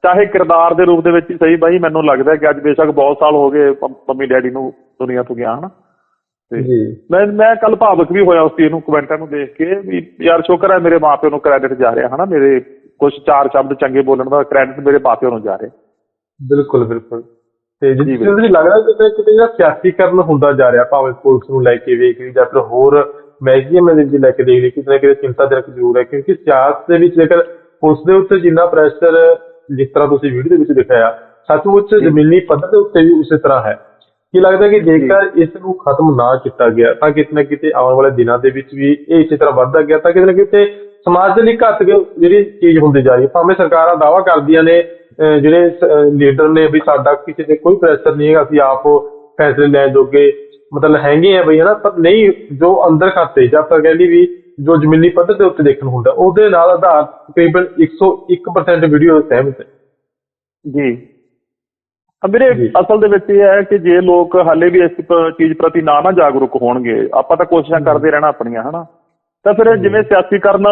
ਚਾਹੇ ਕਿਰਦਾਰ ਦੇ ਰੂਪ ਦੇ ਵਿੱਚ ਹੀ ਸਹੀ ਬਾਈ ਮੈਨੂੰ ਲੱਗਦਾ ਕਿ ਅੱਜ ਬੇਸ਼ੱਕ ਬਹੁਤ ਸਾਲ ਹੋ ਗਏ ਮੰਮੀ ਡੈਡੀ ਨੂੰ ਦੁਨੀਆ ਤੋਂ ਗਿਆ ਹਨਾ। ਤੇ ਮੈਂ ਮੈਂ ਕੱਲ ਭਾਵਕ ਵੀ ਹੋਇਆ ਉਸ ਚੀਜ਼ ਨੂੰ ਕਮੈਂਟਾਂ ਨੂੰ ਦੇਖ ਕੇ ਵੀ ਯਾਰ ਸ਼ੁਕਰ ਹੈ ਮੇਰੇ ਮਾਪਿਓ ਨੂੰ ਕ੍ਰੈਡਿਟ ਜਾ ਰਿਹਾ ਹਨਾ। ਮੇਰੇ ਕੁਝ ਚਾਰ ਸ਼ਬਦ ਚੰਗੇ ਬੋਲਣ ਦਾ ਕ੍ਰੈਡਿਟ ਮੇਰੇ ਮਾਪਿਓ ਨੂੰ ਜਾ ਰਿਹਾ। ਬਿਲਕੁਲ ਬਿਲਕੁਲ। ਤੇ ਜੀ, ਜਿੱਥੇ ਬਿਲਕੁਲ। ਤੁਸੀਂ ਲੱਗਦਾ ਕਿ ਕਿਤੇ ਜਿਹੜਾ ਸਿਆਸੀਕਰਨ ਹੁੰਦਾ ਜਾ ਰਿਹਾ ਭਾਵੇਂ ਪੁਲਿਸ ਨੂੰ ਲੈ ਕੇ ਵੇਖ ਲਈ ਜਾਂ ਫਿਰ ਹੋਰ ਮਹਿਕਮੇ ਦੇ ਵਿੱਚ ਲੈ ਕੇ ਦੇਖ ਲਈ ਕਿਤੇ ਨਾ ਕਿਤੇ ਚਿੰਤਾਜਨਕ ਜ਼ਰੂਰ ਹੈ ਕਿਉਂਕਿ ਸਿਆਸਤ ਦੇ ਵਿੱਚ ਜੇਕਰ ਪੁਲਿਸ ਦੇ ਉੱਤੇ ਜਿੰਨਾ ਪ੍ਰੈਸ਼ਰ ਜਿਸ ਤਰ੍ਹਾਂ ਤੁਸੀਂ ਵੀਡੀਓ ਦੇ ਵਿੱਚ ਦਿਖਾਇਆ ਸੱਚਮੁੱਚ ਜ਼ਮੀਨੀ ਪੱਧਰ ਦੇ ਉੱਤੇ ਵੀ ਉਸੇ ਤਰ੍ਹਾਂ ਹੈ। ਕੀ ਲੱਗਦਾ ਕਿ ਜੇਕਰ ਇਸ ਨੂੰ ਖਤਮ ਨਾ ਕੀਤਾ ਗਿਆ ਤਾਂ ਕਿਤੇ ਨਾ ਕਿਤੇ ਆਉਣ ਵਾਲੇ ਦਿਨਾਂ ਦੇ ਵਿੱਚ ਵੀ ਇਹ ਇਸੇ ਤਰ੍ਹਾਂ ਵੱਧਦਾ ਗਿਆ ਤਾਂ ਕਿਤੇ ਨਾ ਕਿਤੇ ਸਮਾਜ ਦੇ ਲਈ ਘਾਤਕ ਜਿਹੜੀ ਚੀਜ਼ ਹੁੰਦੀ ਜਾ ਰਹੀ ਹੈ? ਭਾਵੇਂ ਸਰਕਾਰਾਂ ਦਾਅਵਾ ਕਰਦੀਆਂ ਨੇ ਜਿਹੜੇ ਲੀਡਰ ਨੇ ਵੀ ਸਾਡਾ ਕਿਸੇ ਤੇ ਕੋਈ ਪ੍ਰੈਸ਼ਰ ਨਹੀਂ ਹੈਗਾ ਅਸੀਂ ਆਪ ਫੈਸਲੇ ਲੈਣ ਜੋਗੇ ਮਤਲਬ ਹੈਗੇ ਆ ਬਈ ਹਨਾ? ਪਰ ਨਹੀਂ ਜੋ ਅੰਦਰ ਖਾਤੇ ਜਾਂ ਆਪਾਂ ਕਹਿੰਦੇ ਵੀ ਜੋ ਜ਼ਮੀਨੀ ਪੱਧਰ ਦੇ ਉੱਤੇ ਦੇਖਣ ਹੁੰਦਾ ਉਹਦੇ ਨਾਲ ਆਧਾਰ ਤਕਰੀਬਨ 101% ਵੀਡੀਓ ਸਹਿਮਤ ਹੈ। ਜੀ। ਵੀਰੇ। ਅਸਲ ਦੇ ਵਿੱਚ ਇਹ ਹੈ ਕਿ ਜੇ ਲੋਕ ਹਾਲੇ ਵੀ ਇਸ ਚੀਜ਼ ਪ੍ਰਤੀ ਨਾ ਨਾ ਜਾਗਰੂਕ ਹੋਣਗੇ ਆਪਾਂ ਤਾਂ ਕੋਸ਼ਿਸ਼ਾਂ ਕਰਦੇ ਰਹਿਣਾ ਆਪਣੀਆਂ ਹਨਾ? ਤਾਂ ਫਿਰ ਜਿਵੇਂ ਸਿਆਸੀਕਰਨ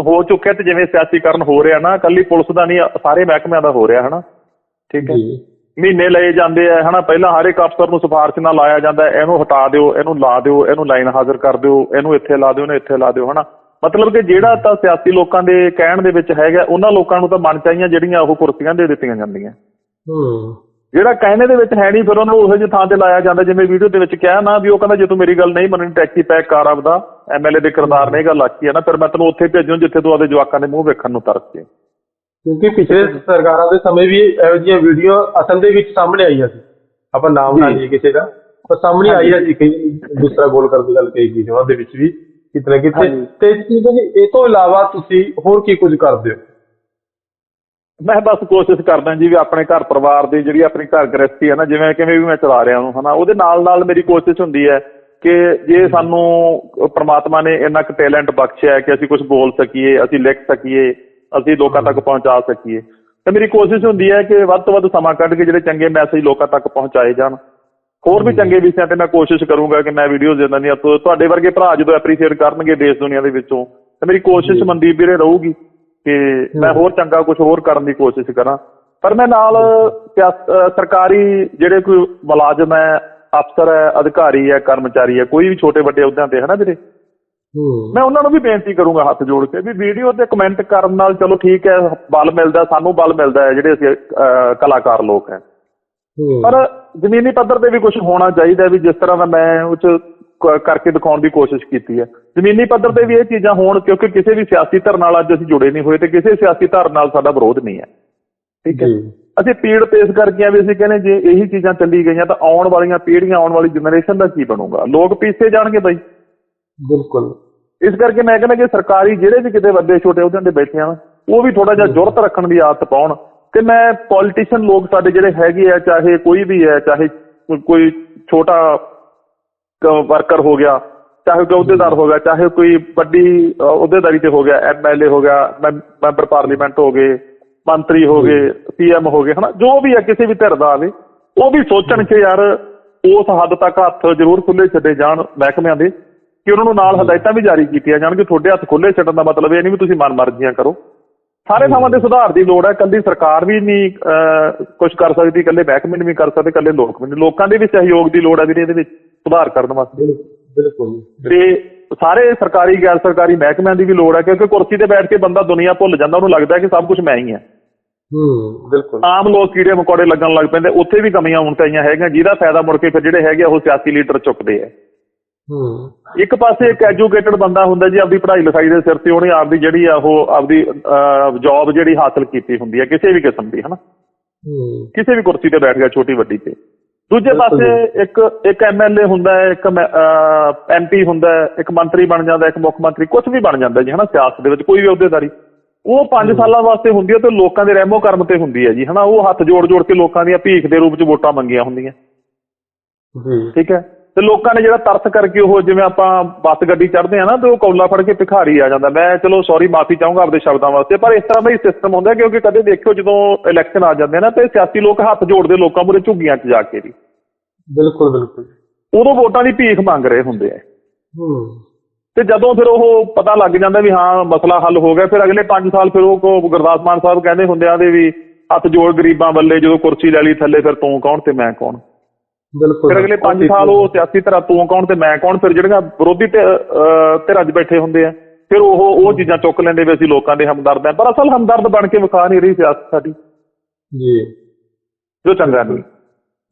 ਹੋ ਚੁੱਕਿਆ ਤੇ ਜਿਵੇਂ ਸਿਆਸੀਕਰਨ ਹੋ ਰਿਹਾ ਨਾ ਕੱਲੀ ਪੁਲਿਸ ਦਾ ਨਹੀਂ ਸਾਰੇ ਮਹਿਕਮਿਆਂ ਦਾ ਹੋ ਰਿਹਾ ਹਨਾ? ਠੀਕ ਹੈ। ਮਹੀਨੇ ਲਏ ਜਾਂਦੇ ਆ ਹਨਾ? ਪਹਿਲਾਂ ਹਰ ਇੱਕ ਅਫਸਰ ਨੂੰ ਸਿਫਾਰਿਸ਼ ਨਾਲ ਲਾਇਆ ਜਾਂਦਾ ਇਹਨੂੰ ਹਟਾ ਦਿਓ ਇਹਨੂੰ ਲਾ ਦਿਓ ਇਹਨੂੰ ਲਾਈਨ ਹਾਜ਼ਰ ਕਰ ਦਿਓ ਇਹਨੂੰ ਇੱਥੇ ਲਾ ਦਿਓ ਇਹਨੂੰ ਇੱਥੇ ਲਾ ਦਿਓ ਹਨਾ? ਮਤਲਬ ਕਿ ਜਿਹੜਾ ਤਾਂ ਸਿਆਸੀ ਲੋਕਾਂ ਦੇ ਕਹਿਣ ਦੇ ਵਿੱਚ ਹੈਗਾ ਉਹਨਾਂ ਲੋਕਾਂ ਨੂੰ ਤਾਂ ਮਨ ਚਾਹੀਆਂ ਜਿਹੜੀਆਂ ਉਹ ਕੁਰਸੀਆਂ ਦੇ ਦਿੱਤੀਆਂ ਜਾਂਦੀਆਂ। ਹੂੰ। ਜਿਹੜਾ ਕਹਿਣੇ ਦੇ ਵਿੱਚ ਹੈ ਨਹੀਂ ਫਿਰ ਉਹਨੂੰ ਉਹੋ ਜਿਹੀ ਥਾਂ ਤੇ ਲਾਇਆ ਜਾਂਦਾ ਜਿਵੇਂ ਵੀਡੀਓ ਦੇ ਵਿੱਚ ਕਿਹਾ ਨਾ ਵੀ ਉਹ ਕਹਿੰਦਾ ਜੇ ਤੂੰ ਮੇਰੀ ਗੱਲ ਨਹੀਂ ਮੰਨਣੀ ਟੈਕਸੀ ਪੈਕ ਕਰ ਆਪਦਾ। ਐਮਐਲਏ ਦੇ ਕਿਰਦਾਰ ਨੇ ਇਹ ਗੱਲ ਆਖੀ ਹੈ ਨਾ ਫਿਰ ਮੈਂ ਤੈਨੂੰ ਉੱਥੇ ਭੇਜੂ ਜਿੱਥੇ ਤੂੰ ਆਪਦੇ ਜਵਾਕਾਂ ਦੇ ਮੂੰਹ ਵੇਖਣ ਨੂੰ ਤਰਸ ਜੇ ਕਿਉਂਕਿ ਪਿਛਲੇ ਸਰਕਾਰਾਂ ਦੇ ਸਮੇਂ ਵੀ ਇਹੋ ਜਿਹੀਆਂ ਵੀਡੀਓ ਅਸਲ ਦੇ ਵਿੱਚ ਸਾਹਮਣੇ ਆਈਆਂ ਸੀ। ਆਪਾਂ ਨਾਮ ਨਾ। ਲਈਏ ਕਿਸੇ ਦਾ ਪਰ ਸਾਹਮਣੇ ਆਈ ਹੈ ਜੀ ਕਈ ਦੂਸਰਾ ਗੋਲ ਕਰਨ ਦੀ ਗੱਲ ਕਹੀ ਗਈ ਸੀ ਉਹਨਾਂ ਦੇ ਵਿੱਚ ਵੀ ਕਿਤੇ ਨਾ ਕਿਤੇ। ਤੇ ਇਹ ਤੋਂ ਇਲਾਵਾ ਤੁਸੀਂ ਹੋਰ ਕੀ ਕੁਝ ਕਰਦੇ ਹੋ? ਮੈਂ ਬਸ ਕੋਸ਼ਿਸ਼ ਕਰਦਾ ਜੀ ਵੀ ਆਪਣੇ ਘਰ ਪਰਿਵਾਰ ਦੀ ਜਿਹੜੀ ਆਪਣੀ ਘਰ ਗ੍ਰਸਤੀ ਹੈ ਨਾ ਜਿਵੇਂ ਕਿਵੇਂ ਵੀ ਮੈਂ ਚਲਾ ਰਿਹਾ ਹਾਂ ਹਨਾ ਉਹਦੇ ਨਾਲ ਨਾਲ ਮੇਰੀ ਕੋਸ਼ਿਸ਼ ਹੁੰਦੀ ਹੈ ਕਿ ਜੇ ਸਾਨੂੰ ਪ੍ਰਮਾਤਮਾ ਨੇ ਇੰਨਾ ਕੁ ਟੈਲੈਂਟ ਬਖਸ਼ਿਆ ਕਿ ਅਸੀਂ ਕੁਝ ਬੋਲ ਸਕੀਏ ਅਸੀਂ ਲਿਖ ਸਕੀਏ ਅਸੀਂ ਲੋਕਾਂ ਤੱਕ ਪਹੁੰਚਾ ਸਕੀਏ ਤਾਂ ਮੇਰੀ ਕੋਸ਼ਿਸ਼ ਹੁੰਦੀ ਹੈ ਕਿ ਵੱਧ ਤੋਂ ਵੱਧ ਸਮਾਂ ਕੱਢ ਕੇ ਜਿਹੜੇ ਚੰਗੇ ਮੈਸੇਜ ਲੋਕਾਂ ਤੱਕ ਪਹੁੰਚਾਏ ਜਾਣ। ਹੋਰ ਵੀ ਚੰਗੇ ਵਿਸ਼ਿਆਂ ਤੇ ਮੈਂ ਕੋਸ਼ਿਸ਼ ਕਰੂੰਗਾ ਕਿ ਮੈਂ ਵੀਡੀਓਜ਼ ਇਦਾਂ ਦੀਆਂ ਤੁਹਾਡੇ ਵਰਗੇ ਭਰਾ ਜਦੋਂ ਐਪਰੀਸ਼ੀਏਟ ਕਰਨਗੇ ਦੇਸ਼ ਦੁਨੀਆ ਦੇ ਵਿੱਚੋਂ ਤਾਂ ਮੇਰੀ ਕੋਸ਼ਿਸ਼ ਮਨਦੀਪ ਵੀਰੇ ਰਹੂਗੀ ਕਿ ਮੈਂ ਹੋਰ ਚੰਗਾ ਕੁਝ ਹੋਰ ਕਰਨ ਦੀ ਕੋਸ਼ਿਸ਼ ਕਰਾਂ। ਪਰ ਮੈਂ ਨਾਲ ਸਰਕਾਰੀ ਜਿਹੜੇ ਕੋਈ ਮੁਲਾਜ਼ਮ ਹੈ ਅਫਸਰ ਹੈ ਅਧਿਕਾਰੀ ਹੈ ਕਰਮਚਾਰੀ ਹੈ ਕੋਈ ਵੀ ਛੋਟੇ ਵੱਡੇ ਅਹੁਦਿਆਂ ਤੇ ਹੈ ਨਾ ਵੀਰੇ? ਮੈਂ ਉਹਨਾਂ ਨੂੰ ਵੀ ਬੇਨਤੀ ਕਰੂੰਗਾ ਹੱਥ ਜੋੜ ਕੇ ਵੀ ਵੀਡੀਓ ਤੇ ਕਮੈਂਟ ਕਰਨ ਨਾਲ ਚਲੋ ਠੀਕ ਹੈ ਬਲ ਮਿਲਦਾ ਸਾਨੂੰ ਬਲ ਮਿਲਦਾ ਹੈ ਜਿਹੜੇ ਅਸੀਂ ਕਲਾਕਾਰ ਲੋਕ ਹੈ। ਪਰ ਜ਼ਮੀਨੀ ਪੱਧਰ ਤੇ ਵੀ ਕੁਝ ਹੋਣਾ ਚਾਹੀਦਾ ਵੀ ਜਿਸ ਤਰ੍ਹਾਂ ਦਾ ਮੈਂ ਉਹ 'ਚ ਕਰਕੇ ਦਿਖਾਉਣ ਦੀ ਕੋਸ਼ਿਸ਼ ਕੀਤੀ ਹੈ। ਜ਼ਮੀਨੀ ਪੱਧਰ ਤੇ ਵੀ ਇਹ ਚੀਜ਼ਾਂ ਹੋਣ ਕਿਉਂਕਿ ਕਿਸੇ ਵੀ ਸਿਆਸੀ ਧਿਰ ਨਾਲ ਅੱਜ ਅਸੀਂ ਜੁੜੇ ਨਹੀਂ ਹੋਏ ਤੇ ਕਿਸੇ ਸਿਆਸੀ ਧਿਰ ਨਾਲ ਸਾਡਾ ਵਿਰੋਧ ਨਹੀਂ ਹੈ। ਠੀਕ ਹੈ। ਅਸੀਂ ਪੀੜ ਪੇਸ਼ ਕਰਕੇ ਆ ਵੀ ਅਸੀਂ ਕਹਿੰਦੇ ਜੇ ਇਹੀ ਚੀਜ਼ਾਂ ਚੱਲੀ ਗਈਆਂ ਤਾਂ ਆਉਣ ਵਾਲੀਆਂ ਪੀੜ੍ਹੀਆਂ ਆਉਣ ਵਾਲੀ ਜਨਰੇਸ਼ਨ ਦਾ ਕੀ ਬਣੂਗਾ? ਲੋਕ ਪਿੱਛੇ ਜਾਣਗੇ ਬਾਈ। ਬਿਲਕੁਲ। ਇਸ ਕਰਕੇ ਮੈਂ ਕਹਿੰਦਾ ਕਿ ਸਰਕਾਰੀ ਜਿਹੜੇ ਵੀ ਕਿਤੇ ਵੱਡੇ ਛੋਟੇ ਅਹੁਦਿਆਂ ਤੇ ਬੈਠੇ ਆ ਉਹ ਵੀ ਥੋੜਾ ਜਿਹਾ ਜੁਰਤ ਰੱਖਣ ਦੀ ਆਦਤ ਪਾਉਣ ਤੇ ਮੈਂ ਪੋਲੀਟੀਸ਼ੀਅਨ ਲੋਕ ਸਾਡੇ ਜਿਹੜੇ ਹੈਗੇ ਆ ਚਾਹੇ ਕੋਈ ਵੀ ਹੈ ਚਾਹੇ ਕੋਈ ਛੋਟਾ ਵਰਕਰ ਹੋ ਗਿਆ ਚਾਹੇ ਕੋਈ ਅਹੁਦੇਦਾਰ ਹੋ। ਗਿਆ ਚਾਹੇ ਕੋਈ ਵੱਡੀ ਅਹੁਦੇਦਾਰੀ ਤੇ ਹੋ ਗਿਆ ਐਮਐਲਏ ਹੋ ਗਿਆ ਮੈਂਬ- ਮੈਂਬਰ ਪਾਰਲੀਮੈਂਟ ਹੋ ਗਏ ਮੰਤਰੀ ਹੋ ਗਏ ਪੀਐਮ ਹੋ ਗਏ ਹਨਾ? ਜੋ ਵੀ ਹੈ ਕਿਸੇ ਵੀ ਧਿਰ ਦਾ ਆਵੇ ਉਹ ਵੀ ਸੋਚਣ ਕਿ ਯਾਰ ਉਸ ਹੱਦ ਤੱਕ ਹੱਥ ਜ਼ਰੂਰ ਖੁੱਲੇ ਛੱਡੇ ਜਾਣ ਮਹਿਕਮਿਆਂ ਦੇ ਕਿ ਉਹਨਾਂ ਨੂੰ ਨਾਲ ਹਦਾਇਤਾਂ ਵੀ ਜਾਰੀ ਕੀਤੀਆਂ ਜਾਣ ਕਿ ਤੁਹਾਡੇ ਹੱਥ ਖੁੱਲੇ ਛੱਡਣ ਦਾ ਮਤਲਬ ਇਹ ਨਹੀਂ ਵੀ ਤੁਸੀਂ ਮਨਮਰਜ਼ੀਆਂ ਕਰੋ। ਸਾਰੇ ਥਾਵਾਂ ਤੇ ਸੁਧਾਰ ਦੀ ਲੋੜ ਹੈ ਕੱਲੀ ਸਰਕਾਰ ਵੀ ਨਹੀਂ ਕੁਝ ਕਰ ਸਕਦੀ ਕੱਲੇ ਮਹਿਕਮੇ ਨਹੀਂ ਵੀ ਕਰ ਸਕਦੇ ਕੱਲੇ ਲੋਕ ਵੀ ਨਹੀਂ। ਲੋਕਾਂ ਦੇ ਵੀ ਸਹਿਯੋਗ ਦੀ ਲੋੜ ਹੈ ਵੀਰੇ ਇਹਦੇ ਵਿੱਚ ਸੁਧਾਰ ਕਰਨ ਵਾਸਤੇ। ਬਿਲਕੁਲ। ਤੇ ਸਾਰੇ ਸਰਕਾਰੀ ਗੈਰ ਸਰਕਾਰੀ ਮਹਿਕਮਿਆਂ ਦੀ ਵੀ ਲੋੜ ਹੈ ਕਿਉਂਕਿ ਕੁਰਸੀ ਤੇ ਬੈਠ ਕੇ ਬੰਦਾ ਦੁਨੀਆ ਭੁੱਲ ਜਾਂਦਾ ਉਹਨੂੰ ਲੱਗਦਾ ਕਿ ਸਭ ਕੁਝ ਮੈਂ ਹੀ ਹਾਂ ਹੂੰ। ਬਿਲਕੁਲ। ਆਮ ਲੋਕ ਕੀੜੇ ਮਕੌੜੇ ਲੱਗਣ ਲੱਗ ਪੈਂਦੇ ਉੱਥੇ ਵੀ ਕਮੀਆਂ ਹੁਣ ਤਾਈਆਂ ਹੈਗੀਆਂ ਜਿਹਦਾ ਫਾਇਦਾ ਮੁੜ ਕੇ ਫਿਰ ਜਿਹੜੇ ਹੈਗੇ ਆ ਉਹ ਸਿਆਸੀ ਲੀਡਰ ਚੁੱਕਦੇ ਆ। ਹੂੰ। ਇੱਕ ਪਾਸੇ ਇੱਕ ਐਜੂਕੇਟਡ ਬੰਦਾ ਹੁੰਦਾ ਜੀ ਆਪਦੀ ਪੜ੍ਹਾਈ ਲਿਖਾਈ ਦੇ ਸਿਰ ਤੇ ਉਹਨੇ ਆਪਦੀ ਜਿਹੜੀ ਆ ਉਹ ਆਪਦੀ ਜੌਬ ਜਿਹੜੀ ਹਾਸਲ ਕੀਤੀ ਹੁੰਦੀ ਹੈ ਕਿਸੇ ਵੀ ਕਿਸਮ ਦੀ ਹਨਾ? ਹੂੰ। ਕਿਸੇ ਵੀ ਕੁਰਸੀ ਤੇ ਬੈਠ ਗਿਆ ਛੋਟੀ ਵੱਡੀ ਤੇ। ਦੂਜੇ ਪਾਸੇ ਇੱਕ ਇੱਕ ਐਮਐਲਏ ਹੁੰਦਾ ਹੈ ਇੱਕ ਐਮਪੀ ਹੁੰਦਾ ਹੈ ਇੱਕ ਮੰਤਰੀ ਬਣ ਜਾਂਦਾ ਇੱਕ ਮੁੱਖ ਮੰਤਰੀ ਕੁਝ ਵੀ ਬਣ ਜਾਂਦਾ ਜੀ ਹਨਾ? ਸਿਆਸਤ ਦੇ ਵਿੱਚ ਕੋਈ ਵੀ ਅਹੁਦੇਦਾਰੀ। ਉਹ 5 ਸਾਲਾਂ ਵਾਸਤੇ ਹੁੰਦੀ ਹੈ ਤੇ ਲੋਕਾਂ ਦੇ ਰਹਿਮੋ ਕਰਮ ਤੇ ਹੁੰਦੀ ਹੈ ਜੀ ਹਨਾ? ਉਹ ਹੱਥ ਜੋੜ ਜੋੜ ਕੇ ਲੋਕਾਂ ਦੀਆਂ ਭੀਖ ਦੇ ਰੂਪ 'ਚ ਵੋਟਾਂ ਮੰਗੀਆਂ ਹੁੰਦੀਆਂ। ਜੀ ਠੀਕ ਹੈ? ਤੇ ਲੋਕਾਂ ਨੇ ਜਿਹੜਾ ਤਰਸ ਕਰਕੇ ਉਹ ਜਿਵੇਂ ਆਪਾਂ ਬੱਸ ਗੱਡੀ ਚੜ੍ਹਦੇ ਆ ਨਾ ਤੇ ਉਹ ਕੌਲਾ ਫੜ ਕੇ ਭਿਖਾਰੀ ਆ ਜਾਂਦਾ। ਮੈਂ ਚਲੋ ਸੌਰੀ ਮਾਫੀ ਚਾਹੂੰਗਾ ਆਪਦੇ ਸ਼ਬਦਾਂ ਵਾਸਤੇ ਪਰ ਇਸ ਤਰ੍ਹਾਂ ਦਾ ਹੀ ਸਿਸਟਮ ਹੁੰਦਾ ਕਿਉਂਕਿ ਕਦੇ ਦੇਖਿਓ ਜਦੋਂ ਇਲੈਕਸ਼ਨ ਆ ਜਾਂਦੇ ਆ ਨਾ ਤੇ ਸਿਆਸੀ ਲੋਕ ਹੱਥ ਜੋੜਦੇ ਲੋਕਾਂ ਮੂਹਰੇ ਝੁੱਗੀਆਂ 'ਚ ਜਾ ਕੇ ਵੀ। ਬਿਲਕੁਲ ਬਿਲਕੁਲ। ਉਦੋਂ ਵੋਟਾਂ ਦੀ ਭੀਖ ਮੰਗ ਰਹੇ ਹੁੰਦੇ ਆ। ਹੂੰ। ਤੇ ਜਦੋਂ ਫਿਰ ਉਹ ਪਤਾ ਲੱਗ ਜਾਂਦਾ ਵੀ ਹਾਂ ਮਸਲਾ ਹੱਲ ਹੋ ਗਿਆ ਫਿਰ ਅਗਲੇ 5 ਸਾਲ ਫਿਰ ਉਹ ਕੋ- ਗੁਰਦਾਸ ਮਾਨ ਸਾਹਿਬ ਕਹਿੰਦੇ ਹੁੰਦੇ ਆ ਦੇ ਵੀ ਹੱਥ ਜੋੜ ਗਰੀਬਾਂ ਵੱਲੇ ਜਦੋਂ ਕੁਰਸੀ ਲੈ ਲਈ ਥੱਲੇ ਫਿਰ ਤੂੰ ਕੌਣ ਤੇ ਮੈਂ ਕੌਣ? ਬਿਲਕੁਲ। ਫਿਰ ਅਗਲੇ 5 ਸਾਲ ਉਹ ਸਿਆਸੀ ਤਰ੍ਹਾਂ ਤੂੰ ਕੌਣ ਤੇ ਮੈਂ ਕੌਣ? ਫਿਰ ਜਿਹੜੀਆਂ ਵਿਰੋਧੀ ਤੇ ਧਿਰਾਂ 'ਚ ਬੈਠੇ ਹੁੰਦੇ ਆ ਫਿਰ ਉਹ ਉਹ ਚੀਜ਼ਾਂ ਚੁੱਕ ਲੈਂਦੇ ਵੀ ਅਸੀਂ ਲੋਕਾਂ ਦੇ ਹਮਦਰਦ ਆ। ਪਰ ਅਸਲ ਹਮਦਰਦ ਬਣ ਕੇ ਵਿਖਾ ਨਹੀਂ ਰਹੀ ਸਿਆਸਤ ਸਾਡੀ। ਜੀ। ਜੋ ਚੰਗਾ ਨਹੀਂ।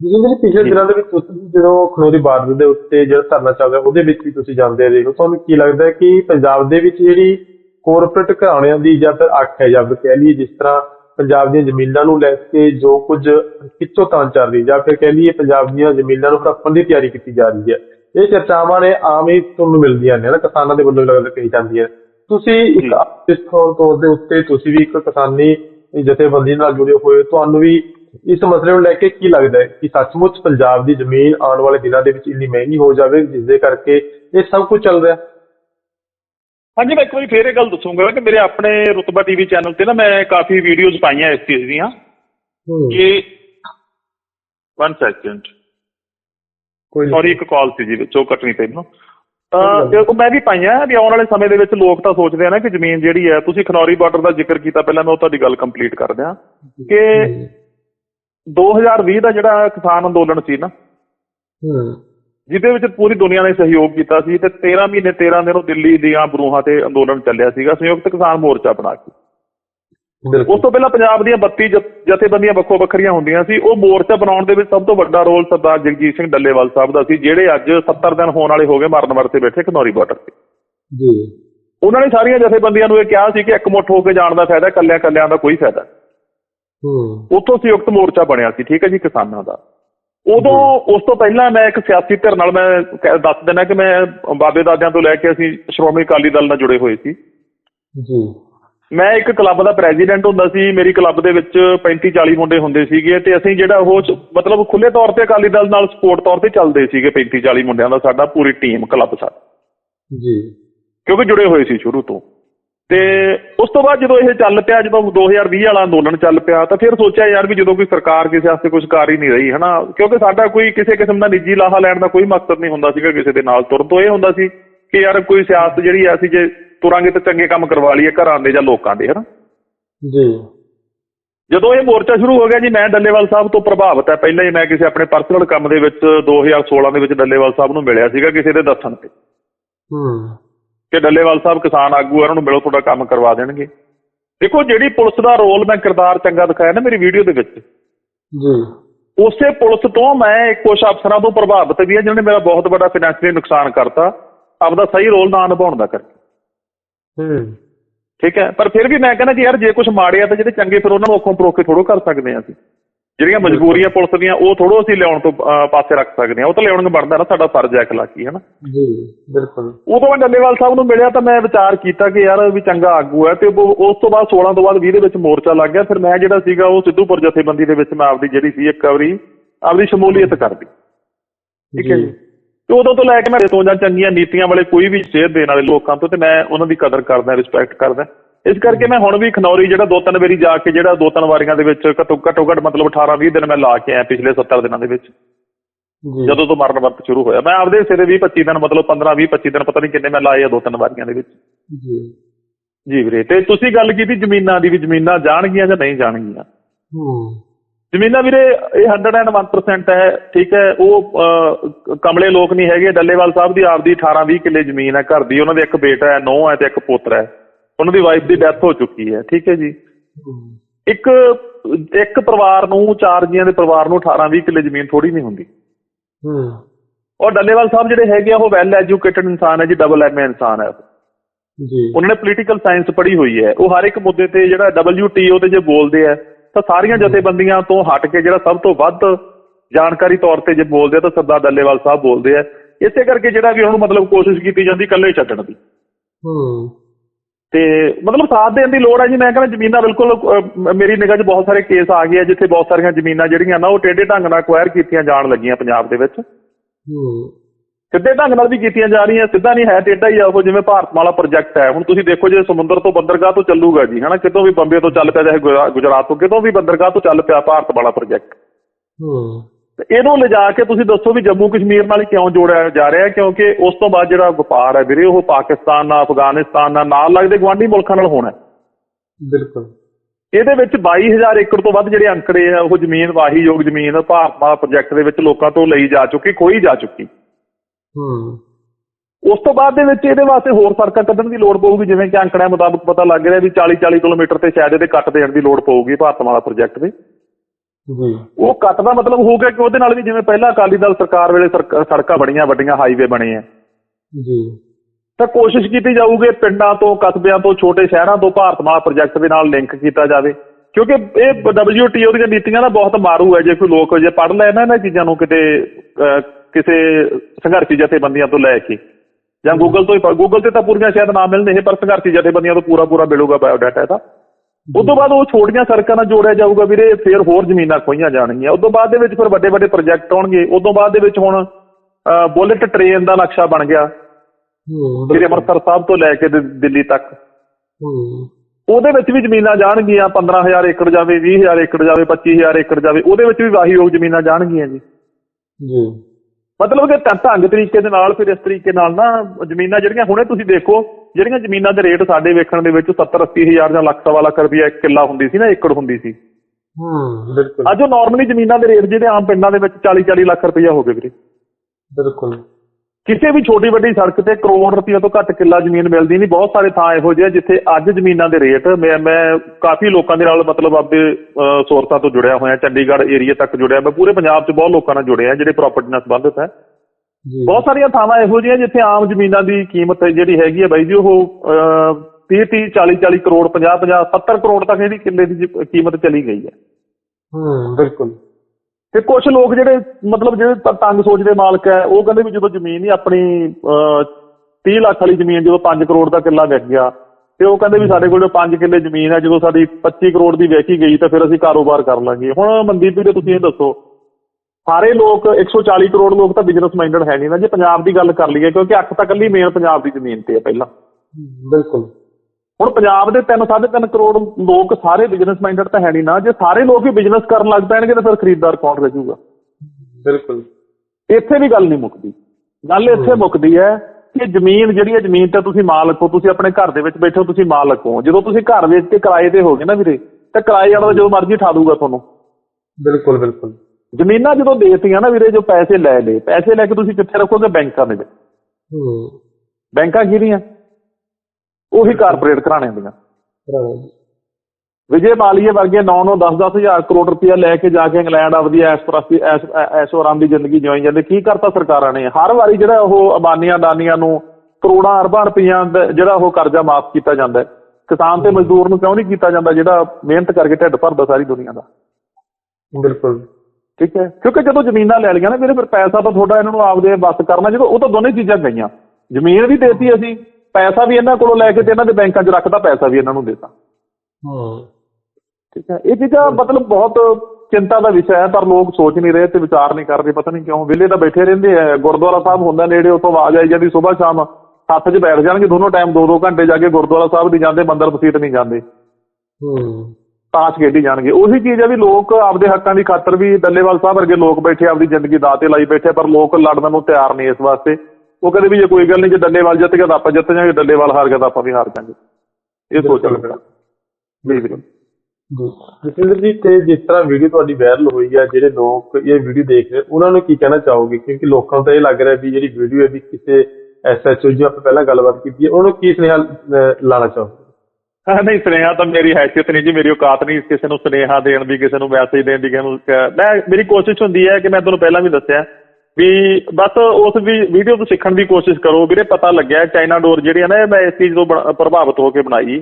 ਜਿਵੇਂ ਜਿਹੜੇ ਪਿਛਲੇ ਦਿਨਾਂ ਦੇ ਵਿੱਚ ਤੁਸੀਂ ਜਦੋਂ ਖਨੋਰੀ ਬਾਰਡਰ ਦੇ ਉੱਤੇ ਜਿਹੜਾ ਧਰਨਾ ਚੱਲ ਰਿਹਾ ਉਹਦੇ ਵਿੱਚ ਵੀ ਤੁਸੀਂ ਜਾਂਦੇ ਰਹੇ ਹੋ। ਤੁਹਾਨੂੰ ਕੀ ਲੱਗਦਾ ਹੈ ਕਿ ਪੰਜਾਬ ਦੇ ਵਿੱਚ ਜਿਹੜੀ ਕੋਰਪੋਰੇਟ ਘਰਾਣਿਆਂ ਦੀ ਜਾਂ ਫਿਰ ਅੱਖ ਹੈ ਜਾਂ ਫਿਰ ਕਹਿ ਲਈਏ ਜਿਸ ਤਰ੍ਹਾਂ ਪੰਜਾਬ ਦੀਆਂ ਜ਼ਮੀਨਾਂ ਨੂੰ ਲੈ ਕੇ ਜੋ ਕੁਝ ਖਿੱਚੋ ਤਾਂ ਚੱਲ ਰਹੀ ਜਾਂ ਫਿਰ ਕਹਿ ਲਈਏ ਪੰਜਾਬ ਦੀਆਂ ਜ਼ਮੀਨਾਂ ਨੂੰ ਹੜੱਪਣ ਦੀ ਤਿਆਰੀ ਕੀਤੀ ਜਾ ਰਹੀ ਹੈ ਇਹ ਚਰਚਾਵਾਂ ਨੇ ਆਮ ਹੀ ਤੁਹਾਨੂੰ ਮਿਲਦੀਆਂ ਨੇ ਨਾ ਕਿਸਾਨਾਂ ਦੇ ਵੱਲੋਂ ਲਗਾਤਾਰ ਕਹੀ ਜਾਂਦੀਆਂ ਤੁਸੀਂ ਇੱਕ ਆਰਟਿਸਟ ਤੌਰ ਦੇ ਉੱਤੇ ਤੁਸੀਂ ਵੀ ਇੱਕ ਕਿਸਾਨੀ ਜਥੇਬੰਦੀ ਨਾਲ ਜੁੜੇ ਹੋਏ ਹੋ। ਤੁਹਾਨੂੰ ਵੀ ਇਸ ਮਸਲੇ ਨੂੰ ਲੈ ਕੇ ਕੀ ਲੱਗਦਾ ਹੈ ਕਿ ਸੱਚਮੁੱਚ ਪੰਜਾਬ ਦੀ ਜ਼ਮੀਨ ਆਉਣ ਵਾਲੇ ਦਿਨਾਂ ਦੇ ਵਿੱਚ ਇੰਨੀ ਮਹਿੰਗੀ ਹੋ ਜਾਵੇ ਜਿਸ ਦੇ ਕਰਕੇ ਇਹ ਸਭ ਕੁਝ ਚੱਲ ਰਿਹਾ? ਹਾਂਜੀ ਮੈਂ ਇੱਕ ਵਾਰੀ ਫੇਰ ਇਹ ਗੱਲ ਦੱਸੂਗਾ ਕਿ ਮੇਰੇ ਆਪਣੇ ਰੁਤਬਾ ਟੀਵੀ ਚੈਨਲ ਤੇ ਨਾ ਮੈਂ ਕਾਫੀ ਵੀਡੀਓਜ਼ ਪਾਈਆਂ ਇਸ ਚੀਜ਼ ਦੀਆਂ। ਕਿ 1 ਸੈਕਿੰਡ ਕੋਈ। ਸੌਰੀ ਇੱਕ ਕਾਲ ਸੀ ਜੀ ਵਿੱਚੋਂ ਕੱਟਣੀ ਪਈ ਮੈਨੂੰ ਉਹ ਮੈਂ ਵੀ ਪਾਈਆਂ ਵੀ ਆਉਣ ਵਾਲੇ ਸਮੇਂ ਦੇ ਵਿੱਚ ਲੋਕ ਤਾਂ ਸੋਚਦੇ ਆ ਨਾ ਕਿ ਜ਼ਮੀਨ ਜਿਹੜੀ ਹੈ ਤੁਸੀਂ ਖਨੌਰੀ ਬਾਰਡਰ ਦਾ ਜ਼ਿਕਰ ਕੀਤਾ ਪਹਿਲਾਂ ਮੈਂ ਉਹ ਤੁਹਾਡੀ ਗੱਲ ਕੰਪਲੀਟ ਕਰ ਦਿਆਂ। ਕਿ 2020 ਦਾ ਜਿਹੜਾ ਕਿਸਾਨ ਅੰਦੋਲਨ ਸੀ ਨਾ ਜਿਹਦੇ ਵਿੱਚ ਪੂਰੀ ਦੁਨੀਆ ਨੇ ਸਹਿਯੋਗ ਕੀਤਾ ਸੀ ਤੇ 13 ਮਹੀਨੇ 13 ਦਿਨ ਉਹ ਦਿੱਲੀ ਦੀਆਂ ਬਰੂਹਾਂ ਤੇ ਅੰਦੋਲਨ ਚੱਲਿਆ ਸੀਗਾ ਸੰਯੁਕਤ ਕਿਸਾਨ ਮੋਰਚਾ ਬਣਾ ਕੇ। ਉਸ ਤੋਂ ਪਹਿਲਾਂ ਪੰਜਾਬ ਦੀਆਂ 32 ਜਥ- ਜਥੇਬੰਦੀਆਂ ਵੱਖੋ ਵੱਖਰੀਆਂ ਹੁੰਦੀਆਂ ਸੀ। ਉਹ ਮੋਰਚਾ ਬਣਾਉਣ ਦੇ ਵਿੱਚ ਸਭ ਤੋਂ ਵੱਡਾ ਰੋਲ ਸਰਦਾਰ ਜਗਜੀਤ ਸਿੰਘ ਡੱਲੇਵਾਲ ਸਾਹਿਬ ਦਾ ਸੀ ਜਿਹੜੇ ਅੱਜ 70 ਦਿਨ ਹੋਣ ਵਾਲੇ ਹੋ ਗਏ ਮਰਨ ਵਰਤੇ ਬੈਠੇ ਖਨੌਰੀ ਬਾਰਡਰ ਤੇ। ਜੀ। ਉਹਨਾਂ ਨੇ ਸਾਰੀਆਂ ਜਥੇਬੰਦੀਆਂ ਨੂੰ ਇਹ ਕਿਹਾ ਸੀ ਕਿ ਇਕਮੁੱਠ ਹੋ ਕੇ ਜਾਣ ਦਾ ਫਾਇਦਾ ਕੱਲਿਆਂ ਕੱਲਿਆਂ ਦਾ ਕੋਈ ਫਾਇਦਾ ਹੂੰ ਉੱਥੋਂ ਸੰਯੁਕਤ ਮੋਰਚਾ ਬਣਿਆ ਸੀ ਠੀਕ ਹੈ ਜੀ ਕਿਸਾਨਾਂ ਦਾ। ਉਦੋਂ ਉਸ ਤੋਂ ਪਹਿਲਾਂ ਮੈਂ ਇੱਕ ਸਿਆਸੀ ਧਿਰ ਨਾਲ ਮੈਂ ਦੱਸ ਦਿੰਦਾ ਕਿ ਮੈਂ ਬਾਬੇ ਦਾਦਿਆਂ ਤੋਂ ਲੈ ਕੇ ਅਸੀਂ ਸ਼੍ਰੋਮਣੀ ਅਕਾਲੀ ਦਲ ਨਾਲ ਜੁੜੇ ਹੋਏ ਸੀ। ਜੀ। ਮੈਂ ਇੱਕ ਕਲੱਬ ਦਾ ਪ੍ਰੈਜ਼ੀਡੈਂਟ ਹੁੰਦਾ ਸੀ ਮੇਰੀ ਕਲੱਬ ਦੇ ਵਿੱਚ 35 40 ਮੁੰਡੇ ਹੁੰਦੇ ਸੀਗੇ ਤੇ ਅਸੀਂ ਜਿਹੜਾ ਉਹ ਮਤਲਬ ਖੁੱਲੇ ਤੌਰ ਤੇ ਅਕਾਲੀ ਦਲ ਨਾਲ ਸਪੋਰਟ ਤੌਰ ਤੇ ਚੱਲਦੇ ਸੀਗੇ 35 40 ਮੁੰਡਿਆਂ ਦਾ ਸਾਡਾ ਪੂਰੀ ਟੀਮ ਕਲੱਬ ਸਾਡਾ। ਜੀ। ਕਿਉਂਕਿ ਜੁੜੇ ਹੋਏ ਸੀ ਸ਼ੁਰੂ ਤੋਂ। ਤੇ ਉਸ ਤੋਂ ਬਾਅਦ ਜਦੋਂ ਇਹ ਚੱਲ ਪਿਆ ਜਦੋਂ 2020 ਵਾਲਾ ਅੰਦੋਲਨ ਚੱਲ ਪਿਆ ਤਾਂ ਫਿਰ ਸੋਚਿਆ ਯਾਰ ਵੀ ਜਦੋਂ ਕੋਈ ਸਰਕਾਰ ਕਿਸੇ ਵਾਸਤੇ ਕੁਝ ਕਰ ਹੀ ਨਹੀਂ ਰਹੀ ਹਨਾ? ਕਿਉਂਕਿ ਸਾਡਾ ਕੋਈ ਕਿਸੇ ਕਿਸਮ ਦਾ ਨਿੱਜੀ ਲਾਹਾ ਲੈਣ ਦਾ ਕੋਈ ਮਕਸਦ ਨਹੀਂ ਹੁੰਦਾ ਸੀਗਾ ਕਿਸੇ ਦੇ ਨਾਲ ਤੁਰਨ ਤੋਂ। ਇਹ ਹੁੰਦਾ ਸੀ ਕਿ ਯਾਰ ਕੋਈ ਸਿਆਸਤ ਜਿਹੜੀ ਐ ਅਸੀਂ ਜੇ ਤੁਰਾਂਗੇ ਤਾਂ ਚੰਗੇ ਕੰਮ ਕਰਵਾ ਲਈਏ ਘਰਾਂ ਦੇ ਜਾਂ ਲੋਕਾਂ ਦੇ ਹਨਾ? ਜੀ। ਜਦੋਂ ਇਹ ਮੋਰਚਾ ਸ਼ੁਰੂ ਹੋ ਗਿਆ ਜੀ ਮੈਂ ਡੱਲੇਵਾਲ ਸਾਹਿਬ ਤੋਂ ਪ੍ਰਭਾਵਿਤ ਹੈ ਪਹਿਲਾਂ ਹੀ ਮੈਂ ਕਿਸੇ ਆਪਣੇ ਪਰਸਨਲ ਕੰਮ ਦੇ ਵਿੱਚ 2016 ਦੇ ਵਿੱਚ ਡੱਲੇਵਾਲ ਸਾਹਿਬ ਨੂੰ ਮਿਲਿਆ ਸੀਗਾ ਕਿਸੇ ਦੇ ਦੱਸਣ ਤੇ। ਹੂੰ। ਕਿ ਡੱਲੇਵਾਲ ਸਾਹਿਬ ਕਿਸਾਨ ਆਗੂ ਆ ਉਹਨਾਂ ਨੂੰ ਮਿਲੋ ਤੁਹਾਡਾ ਕੰਮ ਕਰਵਾ ਦੇਣਗੇ। ਦੇਖੋ ਜਿਹੜੀ ਪੁਲਿਸ ਦਾ ਰੋਲ ਮੈਂ ਕਿਰਦਾਰ ਚੰਗਾ ਦਿਖਾਇਆ ਨਾ ਮੇਰੀ ਵੀਡੀਓ ਦੇ ਵਿੱਚ। ਜੀ। ਉਸੇ ਪੁਲਿਸ ਤੋਂ ਮੈਂ ਕੁਝ ਅਫਸਰਾਂ ਤੋਂ ਪ੍ਰਭਾਵਿਤ ਵੀ ਹਾਂ ਜਿਨ੍ਹਾਂ ਨੇ ਮੇਰਾ ਬਹੁਤ ਵੱਡਾ ਫਾਈਨੈਂਸ਼ੀਅਲੀ ਨੁਕਸਾਨ ਕਰਤਾ ਆਪਦਾ ਸਹੀ ਰੋਲ ਨਾ ਨਿਭਾਉਣ ਦਾ ਕਰਕੇ। ਹੂੰ। ਠੀਕ ਹੈ? ਪਰ ਫਿਰ ਵੀ ਮੈਂ ਕਹਿੰਦਾ ਕਿ ਯਾਰ ਜੇ ਕੁਝ ਮਾੜੇ ਆ ਤਾਂ ਜਿਹੜੇ ਚੰਗੇ ਫਿਰ ਉਹਨਾਂ ਨੂੰ ਅੱਖੋਂ ਪਰੋਕੇ ਥੋੜੋ ਕਰ ਸਕਦੇ ਆ ਅਸੀਂ। ਜਿਹੜੀਆਂ ਮਜਬੂਰੀਆਂ ਪੁਲਿਸ ਦੀਆਂ ਉਹ ਥੋੜੋ ਅਸੀਂ ਲਿਆਉਣ ਤੋਂ ਪਾਸੇ ਰੱਖ ਸਕਦੇ ਆ ਉਹ ਤਾਂ ਲਿਆਉਣ ਨੂੰ ਬਣਦਾ ਨਾ ਸਾਡਾ ਫਰਜ਼ ਹੈ ਇਖਲਾਕੀ ਹੈ ਨਾ? ਜੀ ਬਿਲਕੁਲ। ਉਦੋਂ ਮੈਂ ਡੱਲੇਵਾਲ ਸਾਹਿਬ ਨੂੰ ਮਿਲਿਆ ਤਾਂ ਮੈਂ ਵਿਚਾਰ ਕੀਤਾ ਕਿ ਯਾਰ ਵੀ ਚੰਗਾ ਆਗੂ ਹੈ ਤੇ ਉਹ- ਉਸ ਤੋਂ ਬਾਅਦ 16 ਤੋਂ ਬਾਅਦ 20 ਦੇ ਵਿੱਚ ਮੋਰਚਾ ਲੱਗ ਗਿਆ। ਫਿਰ ਮੈਂ ਜਿਹੜਾ ਸੀਗਾ ਉਹ ਸਿੱਧੂਪੁਰ ਜਥੇਬੰਦੀ ਦੇ ਵਿੱਚ ਮੈਂ ਆਪਦੀ ਜਿਹੜੀ ਸੀ ਇੱਕ ਵਾਰੀ ਆਪਦੀ ਸ਼ਮੂਲੀਅਤ ਕਰਦੀ। ਠੀਕ ਹੈ ਜੀ। ਤੇ ਉਦੋਂ ਤੋਂ ਲੈ ਕੇ ਮੈਂ ਤੋਂ ਜਾਂ ਚੰਗੀਆਂ ਨੀਤੀਆਂ ਵਾਲੇ ਕੋਈ ਵੀ ਸੇਧ ਦੇਣ ਵਾਲੇ ਲੋਕਾਂ ਤੋਂ ਤੇ ਮੈਂ ਉਹਨਾਂ ਦੀ ਕਦਰ ਕਰਦਾ ਰਿਸਪੈਕਟ ਕਰਦਾ। ਇਸ ਕਰਕੇ ਮੈਂ ਹੁਣ ਵੀ ਖਨੌਰੀ ਜਿਹੜਾ ਦੋ ਤਿੰਨ ਵਾਰੀ ਜਾ ਕੇ ਜਿਹੜਾ ਦੋ ਤਿੰਨ ਵਾਰੀਆਂ ਦੇ ਵਿੱਚ ਘੱਟੋ ਘੱਟੋ ਘੱਟ ਮਤਲਬ 18 20 ਦਿਨ ਮੈਂ ਲਾ ਕੇ ਆਇਆ ਪਿਛਲੇ 70 ਦਿਨਾਂ ਦੇ ਵਿੱਚ। ਜਦੋਂ ਤੋਂ ਮਰਨ ਵਰਤ ਸ਼ੁਰੂ ਹੋਇਆ। ਮੈਂ ਆਪਦੇ ਸਿਰੇ 20 25 ਦਿਨ ਮਤਲਬ 15 20 25 ਦਿਨ ਪਤਾ ਨਹੀਂ ਕਿੰਨੇ ਮੈਂ ਲਾਏ ਆ ਦੋ ਤਿੰਨ ਵਾਰੀਆਂ ਦੇ ਵਿੱਚ। ਜੀ। ਜੀ ਵੀਰੇ ਤੇ ਤੁਸੀਂ ਗੱਲ ਕੀਤੀ ਜ਼ਮੀਨਾਂ ਦੀ ਵੀ ਜ਼ਮੀਨਾਂ ਜਾਣਗੀਆਂ ਜਾਂ ਨਹੀਂ ਜਾਣਗੀਆਂ? ਹੂੰ। ਜ਼ਮੀਨਾਂ ਵੀਰੇ ਇਹ 101% ਹੈ ਠੀਕ ਹੈ ਉਹ ਕਮਲੇ ਲੋਕ ਨਹੀਂ ਹੈਗੇ। ਡੱਲੇਵਾਲ ਸਾਹਿਬ ਦੀ ਆਪਦੀ 18 20 ਕਿੱਲੇ ਜ਼ਮੀਨ ਹੈ ਘਰ ਦੀ। ਉਹਨਾਂ ਦੇ ਇੱਕ ਬੇਟਾ ਹੈ ਨੌਂ ਹੈ ਤੇ ਇੱਕ ਪੁੱਤਰ ਹੈ। ਉਹਨਾਂ ਦੀ ਵਾਈਫ ਦੀ ਡੈਥ ਹੋ ਚੁੱਕੀ ਹੈ ਠੀਕ ਹੈ ਜੀ। ਇੱਕ ਇੱਕ ਪਰਿਵਾਰ ਨੂੰ ਚਾਰ ਜੀਆਂ ਦੇ ਪਰਿਵਾਰ ਨੂੰ 18 20 ਕਿੱਲੇ ਜ਼ਮੀਨ ਥੋੜੀ ਨਹੀਂ ਹੁੰਦੀ। ਹੂੰ। ਔਰ ਡੱਲੇਵਾਲ ਸਾਹਿਬ ਜਿਹੜੇ ਹੈਗੇ ਆ ਉਹ ਵੈਲ ਐਜੂਕੇਟਡ ਇਨਸਾਨ ਹੈ ਜੀ ਡਬਲ ਐਮਏ ਇਨਸਾਨ ਹੈ। ਜੀ। ਉਹਨਾਂ ਨੇ ਪੋਲੀਟੀਕਲ ਸਾਇੰਸ ਪੜ੍ਹੀ ਹੋਈ ਹੈ। ਉਹ ਹਰ ਇੱਕ ਮੁੱਦੇ ਤੇ ਜਿਹੜਾ WTO ਤੇ ਜੇ ਬੋਲਦੇ ਆ ਤਾਂ ਸਾਰੀਆਂ ਜਥੇਬੰਦੀਆਂ ਤੋਂ ਹਟ ਕੇ ਜਿਹੜਾ ਸਭ ਤੋਂ ਵੱਧ ਜਾਣਕਾਰੀ ਤੌਰ ਤੇ ਜੇ ਬੋਲਦੇ ਆ ਤਾਂ ਸਰਦਾਰ ਡੱਲੇਵਾਲ ਸਾਹਿਬ ਬੋਲਦੇ ਆ। ਇਸੇ ਕਰਕੇ ਜਿਹੜਾ ਵੀ ਉਹਨੂੰ ਮਤਲਬ ਕੋਸ਼ਿਸ਼ ਕੀਤੀ ਜਾਂਦੀ ਇਕੱਲੇ ਛੱਡਣ ਦੀ। ਹੂੰ। ਤੇ ਮਤਲਬ ਸਾਥ ਦੇਣ ਦੀ ਲੋੜ ਹੈ ਜੀ ਮੈਂ ਕਹਿੰਦਾ ਜ਼ਮੀਨਾਂ ਬਿਲਕੁਲ ਮੇਰੀ ਨਿਗਾਹ 'ਚ ਬਹੁਤ ਸਾਰੇ ਕੇਸ ਆ ਗਏ ਆ ਜਿੱਥੇ ਬਹੁਤ ਸਾਰੀਆਂ ਜ਼ਮੀਨਾਂ ਜਿਹੜੀਆਂ ਨਾ ਉਹ ਟੇਢੇ ਢੰਗ ਨਾਲ ਅਕਵਾਇਰ ਕੀਤੀਆਂ ਜਾਣ ਲੱਗੀਆਂ ਪੰਜਾਬ ਦੇ ਵਿੱਚ। ਹੂੰ। ਸਿੱਧੇ ਢੰਗ ਨਾਲ ਵੀ ਕੀਤੀਆਂ ਜਾ ਰਹੀਆਂ ਸਿੱਧਾ ਨਹੀਂ ਹੈ ਟੇਢਾ ਹੀ ਆ ਉਹ ਜਿਵੇਂ ਭਾਰਤਮਾਲਾ ਪ੍ਰੋਜੈਕਟ ਹੈ। ਹੁਣ ਤੁਸੀਂ ਦੇਖੋ ਜੇ ਸਮੁੰਦਰ ਤੋਂ ਬੰਦਰਗਾਹ ਤੋਂ ਚੱਲੂਗਾ ਜੀ ਹਨਾ ਕਿਤੋਂ ਵੀ ਬੰਬੇ ਤੋਂ ਚੱਲ ਪਿਆ ਚਾਹੇ ਗੁਜਰਾ- ਗੁਜਰਾਤ ਤੋਂ ਕਿਤੋਂ ਵੀ ਬੰਦਰਗਾਹ ਤੋਂ ਚੱਲ ਪਿਆ ਭਾਰਤਮਾਲਾ ਪ੍ਰੋਜੈਕਟ ਹੂੰ। ਇਹਨੂੰ ਲਿਜਾ ਕੇ ਤੁਸੀਂ ਦੱਸੋ ਵੀ ਜੰਮੂ ਕਸ਼ਮੀਰ ਨਾਲ ਕਿਉਂ ਜੋੜਿਆ ਜਾ ਰਿਹਾ ਹੈ? ਕਿਉਂਕਿ ਉਸ ਤੋਂ ਬਾਅਦ ਜਿਹੜਾ ਵਪਾਰ ਹੈ ਵੀਰੇ ਉਹ ਪਾਕਿਸਤਾਨ ਨਾਲ ਅਫਗਾਨਿਸਤਾਨ ਨਾਲ ਨਾਲ ਲੱਗਦੇ ਗਵਾਂਢੀ ਮੁਲਕਾਂ ਨਾਲ ਹੋਣਾ ਹੈ। ਬਿਲਕੁਲ। ਇਹਦੇ ਵਿੱਚ 22000 ਏਕੜ ਤੋਂ ਵੱਧ ਜਿਹੜੇ ਅੰਕੜੇ ਆ ਉਹ ਜ਼ਮੀਨ ਵਾਹੀਯੋਗ ਜ਼ਮੀਨ ਭਾਰਤਮਾਲਾ ਪ੍ਰੋਜੈਕਟ ਦੇ ਵਿੱਚ ਲੋਕਾਂ ਤੋਂ ਲਈ ਜਾ ਚੁੱਕੀ ਖੋਈ ਜਾ ਚੁੱਕੀ। ਹੂੰ। ਉਸ ਤੋਂ ਬਾਅਦ ਦੇ ਵਿੱਚ ਇਹਦੇ ਵਾਸਤੇ ਹੋਰ ਸੜਕਾਂ ਕੱਢਣ ਦੀ ਲੋੜ ਪਊਗੀ ਜਿਵੇਂ ਕਿ ਅੰਕੜਿਆਂ ਮੁਤਾਬਕ ਪਤਾ ਲੱਗ ਰਿਹਾ ਵੀ 40 40 ਕਿਲੋਮੀਟਰ ਤੇ ਸ਼ਾਇਦ ਇਹਦੇ ਕੱਟ ਦੇਣ ਦੀ ਲੋੜ ਪਊਗੀ ਭਾਰਤਮਾਲਾ ਪ੍ਰੋਜੈਕਟ ਦੇ। ਜੀ। ਉਹ ਕੱਟ ਦਾ ਮਤਲਬ ਹੋਊਗਾ ਕਿ ਉਹਦੇ ਨਾਲ ਵੀ ਜਿਵੇਂ ਪਹਿਲਾਂ ਅਕਾਲੀ ਦਲ ਸਰਕਾਰ ਵੇਲੇ ਸੜਕਾਂ ਬਣੀਆਂ ਵੱਡੀਆਂ ਹਾਈਵੇ ਬਣੇ ਆ ਜੀ। ਤਾਂ ਕੋਸ਼ਿਸ਼ ਕੀਤੀ ਜਾਊਗੀ ਪਿੰਡਾਂ ਤੋਂ ਕਸਬਿਆਂ ਤੋਂ ਛੋਟੇ ਸ਼ਹਿਰਾਂ ਤੋਂ ਭਾਰਤਮਾਲਾ ਪ੍ਰੋਜੈਕਟ ਦੇ ਨਾਲ ਲਿੰਕ ਕੀਤਾ ਜਾਵੇ। ਕਿਉਂਕਿ ਇਹ WTO ਦੀਆਂ ਨੀਤੀਆਂ ਦਾ ਬਹੁਤ ਮਾਰੂ ਹੈ ਜੇ ਕੋਈ ਲੋਕ ਜੇ ਪੜ੍ਹ ਲੈ ਨਾ ਇਹਨਾਂ ਚੀਜ਼ਾਂ ਨੂੰ ਕਿਤੇ ਕਿਸੇ ਸੰਘਰਸ਼ੀ ਜਥੇਬੰਦੀਆਂ ਤੋਂ ਲੈ ਕੇ। ਜਾਂ ਗੂਗਲ ਤੋਂ ਹੀ ਗੂਗਲ ਤੇ ਤਾਂ ਪੂਰੀਆਂ ਸ਼ਾਇਦ ਨਾ ਮਿਲਣ ਇਹ ਪਰ ਸੰਘਰਸ਼ੀ ਜਥੇਬੰਦੀਆਂ ਤੋਂ ਪੂਰਾ ਪੂਰਾ ਮਿਲੂਗਾ ਬਾਇਓਡਾਟਾ ਇਹਦਾ। ਉਸ ਤੋਂ ਬਾਅਦ ਉਹ ਛੋਟੀਆਂ ਸੜਕਾਂ ਨਾਲ ਜੋੜਿਆ ਜਾਊਗਾ ਵੀਰੇ ਫਿਰ ਹੋਰ ਜ਼ਮੀਨਾਂ ਖੋਈਆਂ ਜਾਣਗੀਆਂ। ਉਸ ਤੋਂ ਬਾਅਦ ਦੇ ਵਿੱਚ ਫਿਰ ਵੱਡੇ ਵੱਡੇ ਪ੍ਰੋਜੈਕਟ ਆਉਣਗੇ। ਉਸ ਤੋਂ ਬਾਅਦ ਦੇ ਵਿੱਚ ਹੁਣ ਬੁਲਟ ਟ੍ਰੇਨ ਦਾ ਨਕਸ਼ਾ ਬਣ ਗਿਆ। ਸ੍ਰੀ ਅੰਮ੍ਰਿਤਸਰ ਸਾਹਿਬ ਤੋਂ ਲੈ ਕੇ ਦਿੱਲੀ ਤੱਕ। ਉਹਦੇ ਵਿੱਚ ਵੀ ਜ਼ਮੀਨਾਂ ਜਾਣਗੀਆਂ 15000 ਏਕੜ ਜਾਵੇ 20000 ਏਕੜ ਜਾਵੇ 25000 ਏਕੜ ਜਾਵੇ ਉਹਦੇ ਵਿੱਚ ਵੀ ਵਾਹੀਯੋਗ ਜ਼ਮੀਨਾਂ ਜਾਣਗੀਆਂ ਜੀ। ਜੀ। ਮਤਲਬ ਕਿ ਢੰਗ ਤਰੀਕੇ ਦੇ ਨਾਲ ਫਿਰ ਇਸ ਤਰੀਕੇ ਨਾਲ ਨਾ ਜ਼ਮੀਨਾਂ ਜਿਹੜੀਆਂ ਹੁਣੇ ਤੁਸੀਂ ਦੇਖੋ ਜਿਹੜੀਆਂ ਜ਼ਮੀਨਾਂ ਦੇ ਰੇਟ ਸਾਡੇ ਵੇਖਣ ਦੇ ਵਿੱਚ 70 80000 ਜਾਂ ਲੱਖ ਸਵਾ ਲੱਖ ਰੁਪਈਆ ਇੱਕ ਕਿੱਲਾ ਹੁੰਦੀ ਸੀ ਨਾ ਏਕੜ ਹੁੰਦੀ ਸੀ। ਹੂੰ ਬਿਲਕੁਲ। ਅੱਜ ਉਹ ਨਾਰਮਲੀ ਜ਼ਮੀਨਾਂ ਦੇ ਰੇਟ ਜਿਹੜੇ ਆਮ ਪਿੰਡਾਂ ਦੇ ਵਿੱਚ 40 40 ਲੱਖ ਰੁਪਈਆ ਹੋ ਗਏ ਵੀਰੇ। ਬਿਲਕੁਲ। ਕਿਸੇ ਵੀ ਛੋਟੀ ਵੱਡੀ ਸੜਕ ਤੇ ਕਰੋੜ ਰੁਪਏ ਤੋਂ ਘੱਟ ਕਿੱਲਾ ਜ਼ਮੀਨ ਮਿਲਦੀ ਨਹੀਂ। ਬਹੁਤ ਸਾਰੇ ਥਾਂ ਇਹੋ ਜਿਹੇ ਜਿੱਥੇ ਅੱਜ ਜ਼ਮੀਨਾਂ ਦੇ ਰੇਟ ਮੈਂ ਮੈਂ ਕਾਫੀ ਲੋਕਾਂ ਦੇ ਨਾਲ ਮਤਲਬ ਆਪਦੇ ਸੋਰਸਾਂ ਤੋਂ ਜੁੜਿਆ ਹੋਇਆ ਚੰਡੀਗੜ੍ਹ ਏਰੀਆ ਤੱਕ ਜੁੜਿਆ। ਮੈਂ ਪੂਰੇ ਪੰਜਾਬ 'ਚ ਬਹੁਤ ਲੋਕਾਂ ਨਾਲ ਜੁੜਿਆ ਜਿਹੜੇ ਪ੍ਰਾਪਰਟੀ ਨਾਲ ਸੰਬੰਧਿਤ ਹੈ। ਬਹੁਤ ਸਾਰੀਆਂ ਥਾਵਾਂ ਇਹੋ ਜਿਹੀਆਂ ਜਿੱਥੇ ਆਮ ਜ਼ਮੀਨਾਂ ਦੀ ਕੀਮਤ ਜਿਹੜੀ ਹੈਗੀ ਹੈ ਬਾਈ ਜੀ ਉਹ 30 30 40 40 ਕਰੋੜ 50 50 70 ਕਰੋੜ ਤੱਕ ਜਿਹੜੀ ਕਿੱਲੇ ਦੀ ਕੀਮਤ ਚਲੀ ਗਈ ਹੈ ਹੂੰ ਬਿਲਕੁਲ। ਤੇ ਕੁਝ ਲੋਕ ਜਿਹੜੇ ਮਤਲਬ ਜਿਹੜੇ ਤੰਗ ਸੋਚ ਦੇ ਮਾਲਕ ਹੈ ਉਹ ਕਹਿੰਦੇ ਵੀ ਜਦੋਂ ਜ਼ਮੀਨ ਹੀ ਆਪਣੀ ਅਹ, 30 ਲੱਖ ਵਾਲੀ ਜ਼ਮੀਨ ਜਦੋਂ 5 ਕਰੋੜ ਦਾ ਕਿੱਲਾ ਵਿਕ ਗਿਆ ਤੇ ਉਹ ਕਹਿੰਦੇ ਵੀ ਸਾਡੇ ਕੋਲ 5 ਕਿੱਲੇ ਜ਼ਮੀਨ ਹੈ ਜਦੋਂ ਸਾਡੀ 25 ਕਰੋੜ ਦੀ ਵੇਚੀ ਗਈ ਤਾਂ ਫਿਰ ਅਸੀਂ ਕਾਰੋਬਾਰ ਕਰ ਲਾਂਗੇ। ਹੁਣ ਮਨਦੀਪ ਵੀਰੇ ਤੁਸੀਂ ਇਹ ਦੱਸੋ ਸਾਰੇ ਲੋਕ 140 ਕਰੋੜ ਲੋਕ ਤਾਂ ਬਿਜ਼ਨਸ ਮਾਈਂਡਡ ਹੈ ਨਹੀਂ ਨਾ ਜੇ ਪੰਜਾਬ ਦੀ ਗੱਲ ਕਰ ਲਈਏ ਕਿਉਂਕਿ ਅੱਖ ਤਾਂ ਕੱਲੀ ਮੇਨ ਪੰਜਾਬ ਦੀ ਜ਼ਮੀਨ ਤੇ ਹੈ ਪਹਿਲਾਂ। ਬਿਲਕੁਲ। ਹੁਣ ਪੰਜਾਬ ਦੇ 3 3.5 ਕਰੋੜ ਲੋਕ ਸਾਰੇ ਬਿਜ਼ਨਸ ਮਾਈਂਡਡ ਤਾਂ ਹੈ ਨਹੀਂ ਨਾ ਜੇ ਸਾਰੇ ਲੋਕ ਹੀ ਬਿਜ਼ਨਸ ਕਰਨ ਲੱਗ ਪੈਣਗੇ ਤਾਂ ਫਿਰ ਖਰੀਦਦਾਰ ਕੌਣ ਰਹਿ ਜਾਊਗਾ? ਬਿਲਕੁਲ। ਇੱਥੇ ਵੀ ਗੱਲ ਨਹੀਂ ਮੁੱਕਦੀ। ਗੱਲ ਇੱਥੇ ਮੁੱਕਦੀ ਹੈ ਕਿ ਜ਼ਮੀਨ ਜਿਹੜੀ ਹੈ ਜ਼ਮੀਨ ਤੇ ਤੁਸੀਂ ਮਾਲਕ ਹੋ ਤੁਸੀਂ ਆਪਣੇ ਘਰ ਦੇ ਵਿੱਚ ਬੈਠੇ ਹੋ ਤੁਸੀਂ ਮਾਲਕ ਹੋ। ਜਦੋਂ ਤੁਸੀਂ ਘਰ ਵੇਚ ਕੇ ਕਿਰਾਏ ਤੇ ਹੋਗੇ ਨਾ ਵੀਰੇ ਤਾਂ ਕਿਰਾਏ ਵਾਲਾ ਜਦੋਂ ਮਰਜ਼ੀ ਠਾ ਦੂਗਾ ਤੁਹਾਨੂੰ। ਬਿਲਕੁਲ ਬਿਲਕੁਲ। ਜ਼ਮੀਨਾਂ ਜਦੋਂ ਦੇਤੀਆਂ ਨਾ ਵੀਰੇ ਜੋ ਪੈਸੇ ਲੈ ਲਏ ਪੈਸੇ ਲੈ ਕੇ ਤੁਸੀਂ ਕਿੱਥੇ ਰੱਖੋਗੇ? ਬੈਂਕਾਂ ਦੇ ਵਿੱਚ। ਹੂੰ। ਬੈਂਕਾਂ ਕਿਹਦੀਆਂ? ਉਹੀ ਕਾਰਪੋਰੇਟ ਘਰਾਣਿਆਂ ਦੀਆਂ। ਵਿਜੇ ਮਾਲੀਏ ਵਰਗੇ 9-9 10-10 ਹਜ਼ਾਰ ਕਰੋੜ ਰੁਪਇਆ ਲੈ ਕੇ ਜਾ ਕੇ ਇੰਗਲੈਂਡ ਆਪਦੀ ਐਸ ਪ੍ਰਸਤੀ ਐਸ ਐਸੋ ਆਰਾਮ ਦੀ ਜ਼ਿੰਦਗੀ ਜਿਉਈ ਜਾਂਦੇ। ਕੀ ਕਰਤਾ ਸਰਕਾਰਾਂ ਨੇ? ਹਰ ਵਾਰੀ ਜਿਹੜਾ ਉਹ ਅਬਾਨੀਆਂ ਦਾਨੀਆਂ ਨੂੰ ਕਰੋੜਾਂ ਅਰਬਾਂ ਰੁਪਈਆ ਜਿਹੜਾ ਉਹ ਕਰਜ਼ਾ ਮਾਫ ਕੀਤਾ ਜਾਂਦਾ ਕਿਸਾਨ ਤੇ ਮਜ਼ਦੂਰ ਨੂੰ ਕਿਉਂ ਨਹੀਂ ਕੀਤਾ ਜਾਂਦਾ? ਜਿਹੜਾ ਮਿਹਨਤ ਕਰਕੇ ਢਿੱਡ ਭਰਦਾ ਸਾਰੀ ਦੁਨੀਆ ਦਾ। ਬਿਲਕੁਲ। ਠੀਕ ਹੈ? ਕਿਉਂਕਿ ਜਦੋਂ ਜ਼ਮੀਨਾਂ ਲੈ ਲਈਆਂ ਨਾ ਵੀਰੇ ਫਿਰ ਪੈਸਾ ਤਾਂ ਤੁਹਾਡਾ ਇਹਨਾਂ ਨੂੰ ਆਪਦੇ ਵੱਸ ਕਰਨਾ ਜਦੋਂ ਉਹ ਤਾਂ ਦੋਨੇ ਚੀਜ਼ਾਂ ਗਈਆਂ। ਜ਼ਮੀਨ ਵੀ ਦੇਤੀ ਅਸੀਂ ਪੈਸਾ ਵੀ ਇਹਨਾਂ ਕੋਲੋਂ ਲੈ ਕੇ ਤੇ ਇਹਨਾਂ ਦੇ ਬੈਂਕਾਂ 'ਚ ਰੱਖਦਾ ਪੈਸਾ ਵੀ ਇਹਨਾਂ ਨੂੰ ਦੇਤਾ। ਹਾਂ। ਠੀਕ ਹੈ? ਇਹ ਚੀਜ਼ਾਂ ਮਤਲਬ ਬਹੁਤ ਚਿੰਤਾ ਦਾ ਵਿਸ਼ਾ ਹੈ ਪਰ ਲੋਕ ਸੋਚ ਨਹੀਂ ਰਹੇ ਤੇ ਵਿਚਾਰ ਨਹੀਂ ਕਰ ਰਹੇ ਪਤਾ ਨਹੀਂ ਕਿਉਂ। ਵਿਲੇ ਤਾਂ ਬੈਠੇ ਰਹਿੰਦੇ ਆ। ਗੁਰਦੁਆਰਾ ਸਾਹਿਬ ਹੁੰਦਾ ਨੇੜੇ ਉੱਥੋਂ ਆਵਾਜ਼ ਆਈ ਜਾਂਦੀ ਸਵੇਰ ਸ਼ਾਮ। ਹੱਥ 'ਚ ਬੈਠ ਜਾਣਗੇ ਦੋਨੋਂ ਟਾਈਮ ਦੋ ਦੋ ਘੰਟੇ ਜਾ ਕੇ ਗੁਰਦੁਆਰਾ ਸਾਹਿਬ ਨਹੀਂ ਜਾਂਦੇ ਮੰਦਰ ਮਸਜਿਦ ਨਹੀਂ ਜਾਂਦੇ। ਹੂੰ। ਤਾਸ਼ ਖੇਡੀ ਜਾਣਗੇ। ਉਹੀ ਚੀਜ਼ ਹੈ ਵੀ ਲੋਕ ਆਪਦੇ ਹੱਕਾਂ ਦੀ ਖਾਤਰ ਵੀ ਡੱਲੇਵਾਲ ਸਾਹਿਬ ਵਰਗੇ ਲੋਕ ਬੈਠੇ ਆਪਦੀ ਜ਼ਿੰਦਗੀ ਦਾਅ ਤੇ ਲਾਈ ਬੈਠੇ ਪਰ ਲੋਕ ਲੜਨ ਨੂੰ ਤਿਆਰ ਨਹੀਂ ਇਸ ਵਾਸਤੇ। ਉਹ ਕਹਿੰਦੇ ਵੀ ਜੇ ਕੋਈ ਗੱਲ ਨਹੀਂ ਜੇ ਡੱਲੇਵਾਲ ਜਿੱਤ ਗਿਆ ਤਾਂ ਆਪਾਂ ਜਿੱਤ ਜਾਵਾਂਗੇ ਡੱਲੇਵਾਲ ਹਾਰ ਗਿਆ ਤਾਂ ਆਪਾਂ ਵੀ ਹਾਰ ਜਾਵਾਂਗੇ ਇਹ ਸੋਚ। ਲਓ ਜੀ ਜਤਿੰਦਰ ਜੀ ਤੇ ਜਿਸ ਤਰ੍ਹਾਂ ਵੀਡੀਓ ਤੁਹਾਡੀ ਵਾਇਰਲ ਹੋਈ ਆ ਜਿਹੜੇ ਲੋਕ ਇਹ ਵੀਡੀਓ ਦੇਖ ਰਹੇ ਉਹਨਾਂ ਨੂੰ ਕੀ ਕਹਿਣਾ ਚਾਹੋਗੇ? ਕਿਉਂਕਿ ਲੋਕਾਂ ਨੂੰ ਤਾਂ ਇਹ ਲੱਗ ਰਿਹਾ ਵੀ ਜਿਹੜੀ ਵੀਡੀਓ ਹੈ ਵੀ ਕਿਸੇ ਐਸਐਚਓ ਜੀ ਆਪਾਂ ਪਹਿਲਾਂ ਗੱਲਬਾਤ ਕੀਤੀ ਹੈ ਉਹਨੂੰ ਕੀ ਸੁਨੇਹਾ ਲਾਣਾ ਚਾਹੋਗੇ? ਨਹੀਂ ਸੁਨੇਹਾ ਤਾਂ ਮੇਰੀ ਹੈਸੀਅਤ ਨਹੀਂ ਜੀ ਮੇਰੀ ਔਕਾਤ ਨਹੀਂ ਕਿਸੇ ਨੂੰ ਸੁਨੇਹਾ ਦੇਣ ਦੀ ਕਿਸੇ ਨੂੰ ਮੈਸੇਜ ਦੇਣ ਦੀ ਕਿਸੇ ਨੂੰ ਮੈਂ ਮੇਰੀ ਕੋਸ਼ਿਸ਼ ਹੁੰਦੀ ਹੈ ਕਿ ਮੈਂ ਤੁਹਾਨੂੰ ਪਹਿਲਾਂ ਵੀ ਦੱਸਿਆ ਵੀ ਬਸ ਉਸ ਵੀ ਵੀਡੀਓ ਤੋਂ ਸਿੱਖਣ ਦੀ ਕੋਸ਼ਿਸ਼ ਕਰੋ। ਵੀਰੇ ਪਤਾ ਲੱਗਿਆ ਚਾਈਨਾ ਡੋਰ ਜਿਹੜੀ ਹੈ ਨਾ ਮੈਂ ਇਸ ਚੀਜ਼ ਤੋਂ ਪ੍ਰਭਾਵਿਤ ਹੋ ਕੇ ਬਣਾਈ।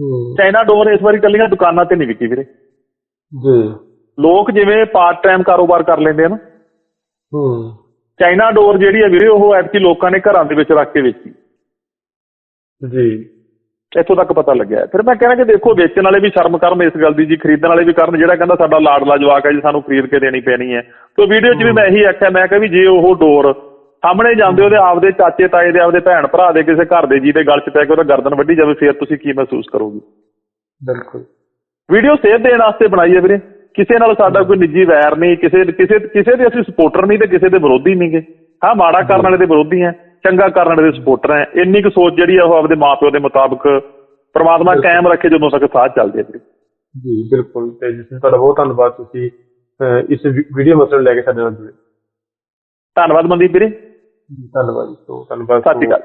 ਹੂੰ। ਚਾਈਨਾ ਡੋਰ ਇਸ ਵਾਰੀ ਕੱਲੀਆਂ ਦੁਕਾਨਾਂ ਤੇ ਨਹੀਂ ਵਿਕੀ ਵੀਰੇ। ਜੀ। ਲੋਕ ਜਿਵੇਂ ਪਾਰਟ ਟਾਈਮ ਕਾਰੋਬਾਰ ਕਰ ਲੈਂਦੇ ਆ ਨਾ। ਹੂੰ। ਚਾਈਨਾ ਡੋਰ ਜਿਹੜੀ ਹੈ ਵੀਰੇ ਉਹ ਐਤਕੀ ਲੋਕਾਂ ਨੇ ਘਰਾਂ ਦੇ ਵਿੱਚ ਰੱਖ ਕੇ ਵੇਚੀ। ਜੀ। ਇੱਥੋਂ ਤੱਕ ਪਤਾ ਲੱਗਿਆ। ਫਿਰ ਮੈਂ ਕਹਿਣਾ ਕਿ ਦੇਖੋ ਵੇਚਣ ਵਾਲੇ ਵੀ ਸ਼ਰਮ ਕਰਨ ਇਸ ਗੱਲ ਦੀ ਜੀ ਖਰੀਦਣ ਵਾਲੇ ਵੀ ਕਰਨ ਜਿਹੜਾ ਕਹਿੰਦਾ ਸਾਡਾ ਲਾਡਲਾ ਜਵਾਕ ਹੈ ਜੀ ਸਾਨੂੰ ਖਰੀਦ ਕੇ ਦੇਣੀ ਪੈਣੀ ਹੈ। ਤੇ ਵੀਡੀਓ 'ਚ ਵੀ ਮੈਂ ਇਹੀ ਆਖਿਆ ਮੈਂ ਕਿਹਾ ਵੀ ਜੇ ਉਹ ਡੋਰ ਸਾਹਮਣੇ ਜਾਂਦੇ ਉਹਦੇ ਆਪਦੇ ਚਾਚੇ ਤਾਏ ਦੇ ਆਪਦੇ ਭੈਣ ਭਰਾ ਦੇ ਕਿਸੇ ਘਰ ਦੇ ਜੀ ਦੇ ਗਲ 'ਚ ਪੈ ਕੇ ਉਹਦਾ ਗਰਦਨ ਵੱਢੀ ਜਾਵੇ ਫਿਰ ਤੁਸੀਂ ਕੀ ਮਹਿਸੂਸ ਕਰੋਗੇ? ਬਿਲਕੁਲ। ਵੀਡੀਓ ਸੇਧ ਦੇਣ ਵਾਸਤੇ ਬਣਾਈ ਹੈ ਵੀਰੇ। ਕਿਸੇ ਨਾਲ ਸਾਡਾ ਕੋਈ ਨਿੱਜੀ ਵੈਰ ਨਹੀਂ ਕਿਸੇ ਕਿਸੇ ਕਿਸੇ ਦੇ ਅਸੀਂ ਸਪੋਰਟਰ ਨਹੀਂ ਤੇ ਕਿਸੇ ਦੇ ਵਿਰੋਧੀ ਨਹੀਂਗੇ। ਹਾਂ ਮਾੜਾ ਕਰਨ ਵਾਲੇ ਦੇ ਵਿਰੋਧੀ ਆ ਚੰਗਾ ਕਰਨ ਵਾਲੇ ਦੇ ਸਪੋਰਟਰ ਆ ਇੰਨੀ ਕੁ ਸੋਚ ਜਿਹੜੀ ਆ ਉਹ ਆਪਦੇ ਮਾਪਿਓ ਦੇ ਮੁਤਾਬਕ ਪ੍ਰਮਾਤਮਾ ਕਾਇਮ ਰੱਖੇ ਜਦੋਂ ਤੱਕ ਸਾਥ ਚੱਲਦੇ ਆ ਵੀਰੇ ਜੀ ਬਿਲਕੁਲ। ਤੇ ਜਿਸ ਤੁਹਾਡਾ ਬਹੁਤ ਧੰਨਵਾਦ ਤੁਸੀਂ ਇਸ ਵੀਡੀਓ ਮਸਲੇ ਨੂੰ ਲੈ ਕੇ ਸਾਡੇ ਨਾਲ ਜੁੜੇ। ਧੰਨਵਾਦ ਮਨਦੀਪ ਵੀਰੇ। ਜੀ, ਧੰਨਵਾਦ ਜੀ ਤੋਂ ਧੰਨਵਾਦ ਸਤਿ ਸ਼੍ਰੀ ਅਕਾਲ।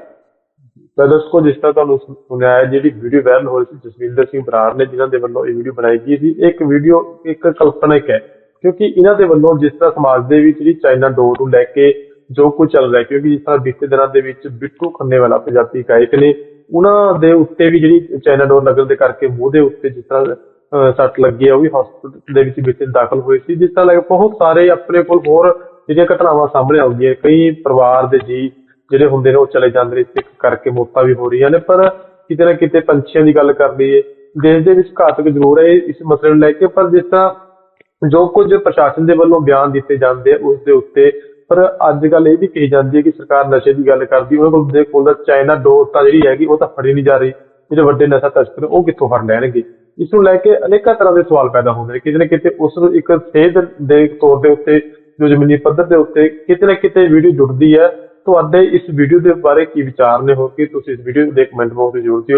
ਤਾਂ ਦਰਸ਼ਕੋ ਜਿਸ ਤਰ੍ਹਾਂ ਤੁਹਾਨੂੰ ਸੁਣਿਆ ਹੈ ਜਿਹੜੀ ਵੀਡੀਓ ਵਾਇਰਲ ਹੋ ਰਹੀ ਸੀ ਜਸਵਿੰਦਰ ਸਿੰਘ ਬਰਾੜ ਨੇ ਜਿਨ੍ਹਾਂ ਦੇ ਵੱਲੋਂ ਇਹ ਵੀਡੀਓ ਬਣਾਈ ਗਈ ਸੀ ਇੱਕ ਵੀਡੀਓ ਇੱਕ ਕਲਪਨਿਕ ਹੈ। ਕਿਉਂਕਿ ਇਹਨਾਂ ਦੇ ਵੱਲੋਂ ਜਿਸ ਤਰ੍ਹਾਂ ਸਮਾਜ ਦੇ ਵਿੱਚ ਜਿਹੜੀ ਚਾਈਨਾ ਡੋਰ ਨੂੰ ਲੈ ਕੇ ਜੋ ਕੁਝ ਚੱਲ ਰਿਹਾ ਕਿਉਂਕਿ ਜਿਸ ਤਰ੍ਹਾਂ ਬੀਤੇ ਦਿਨਾਂ ਦੇ ਵਿੱਚ ਬਿੱਟੂ ਖੰਨੇ ਵਾਲਾ ਪੰਜਾਬੀ ਗਾਇਕ ਨੇ, ਉਹਨਾਂ ਦੇ ਉੱਤੇ ਵੀ ਜਿਹੜੀ ਚਾਈਨਾ ਡੋਰ ਲੱਗਣ ਦੇ ਕਰਕੇ ਮੂੰਹ ਦੇ ਉੱਤੇ ਜਿਸ ਤਰ੍ਹਾਂ ਸੱਟ ਲੱਗੀ ਹੈ ਉਹ ਵੀ ਹਸਪੀਟਲ ਦੇ ਵਿੱਚ ਵਿੱਚ ਦਾਖਲ ਹੋਏ ਸੀ। ਜਿਸ ਤਰ੍ਹਾਂ ਬਹੁਤ ਸਾਰੇ ਆਪਣੇ ਕੋਲ ਹੋਰ ਜਿਹੜੀਆਂ ਘਟਨਾਵਾਂ ਸਾਹਮਣੇ ਆਉਂਦੀਆਂ ਕਈ ਪਰਿਵਾਰ ਦੇ ਜੀ ਜਿਹੜੇ ਹੁੰਦੇ ਨੇ, ਉਹ ਚਲੇ ਜਾਂਦੇ ਨੇ ਇਸ ਕਰਕੇ ਮੌਤਾਂ ਵੀ ਹੋ ਰਹੀਆਂ ਨੇ, ਪਰ ਕਿਤੇ ਨਾ ਕਿਤੇ ਪੰਛੀਆਂ ਦੀ ਗੱਲ ਕਰ ਲਈਏ, ਦੇਸ਼ ਦੇ ਵਿੱਚ ਘਾਤਕ ਜ਼ਰੂਰ ਹੈ ਇਸ ਮਸਲੇ ਨੂੰ ਲੈ ਕੇ, ਪਰ ਜਿਸ ਤਰ੍ਹਾਂ ਜੋ ਕੁਝ ਪ੍ਰਸ਼ਾਸਨ ਦੇ ਵੱਲੋਂ ਬਿਆਨ ਦਿੱਤੇ ਜਾਂਦੇ ਆ, ਉਸ ਦੇ ਉੱਤੇ ਪਰ ਅੱਜ ਕੱਲ ਇਹ ਵੀ ਕਹੀ ਜਾਂਦੀ ਹੈ ਕਿ ਸਰਕਾਰ ਨਸ਼ੇ ਦੀ ਗੱਲ ਕਰਦੀ ਉਹਨਾਂ ਕੋਲ ਦੇ ਕੋਲ ਚਾਈਨਾ ਡੋਰ ਤਾਂ ਜਿਹੜੀ ਹੈਗੀ, ਉਹ ਤਾਂ ਫੜੀ ਨਹੀਂ ਜਾ ਰਹੀ। ਜਿਹੜੇ ਵੱਡੇ ਨਸ਼ਾ ਤਸਕਰ, ਉਹ ਕਿੱਥੋਂ ਫੜ ਲੈਣਗੇ? ਇਸ ਨੂੰ ਲੈ ਕੇ ਅਨੇਕਾਂ ਤਰ੍ਹਾਂ ਦੇ ਸਵਾਲ ਪੈਦਾ ਹੁੰਦੇ ਨੇ। ਕਿਤੇ ਨਾ ਕਿਤੇ ਉਸ ਨੂੰ ਇੱਕ ਸੇਧ ਦੇ ਤੌਰ ਦੇ ਉੱਤੇ, ਜੋ ਜ਼ਮੀਨੀ ਪੱਧਰ ਦੇ ਉੱਤੇ ਕਿਤੇ ਨਾ ਕਿਤੇ ਵੀਡੀਓ ਜੁੜਦੀ ਹੈ। ਤੁਹਾਡੇ ਇਸ ਵੀਡੀਓ ਦੇ ਬਾਰੇ ਕੀ ਵਿਚਾਰ ਨੇ? ਹੋ ਕਿ ਤੁਸੀਂ ਇਸ ਵੀਡੀਓ ਦੇ ਕਮੈਂਟ ਬਾਕਸ ਵਿੱਚ ਜ਼ਰੂਰ ਦਿਓ।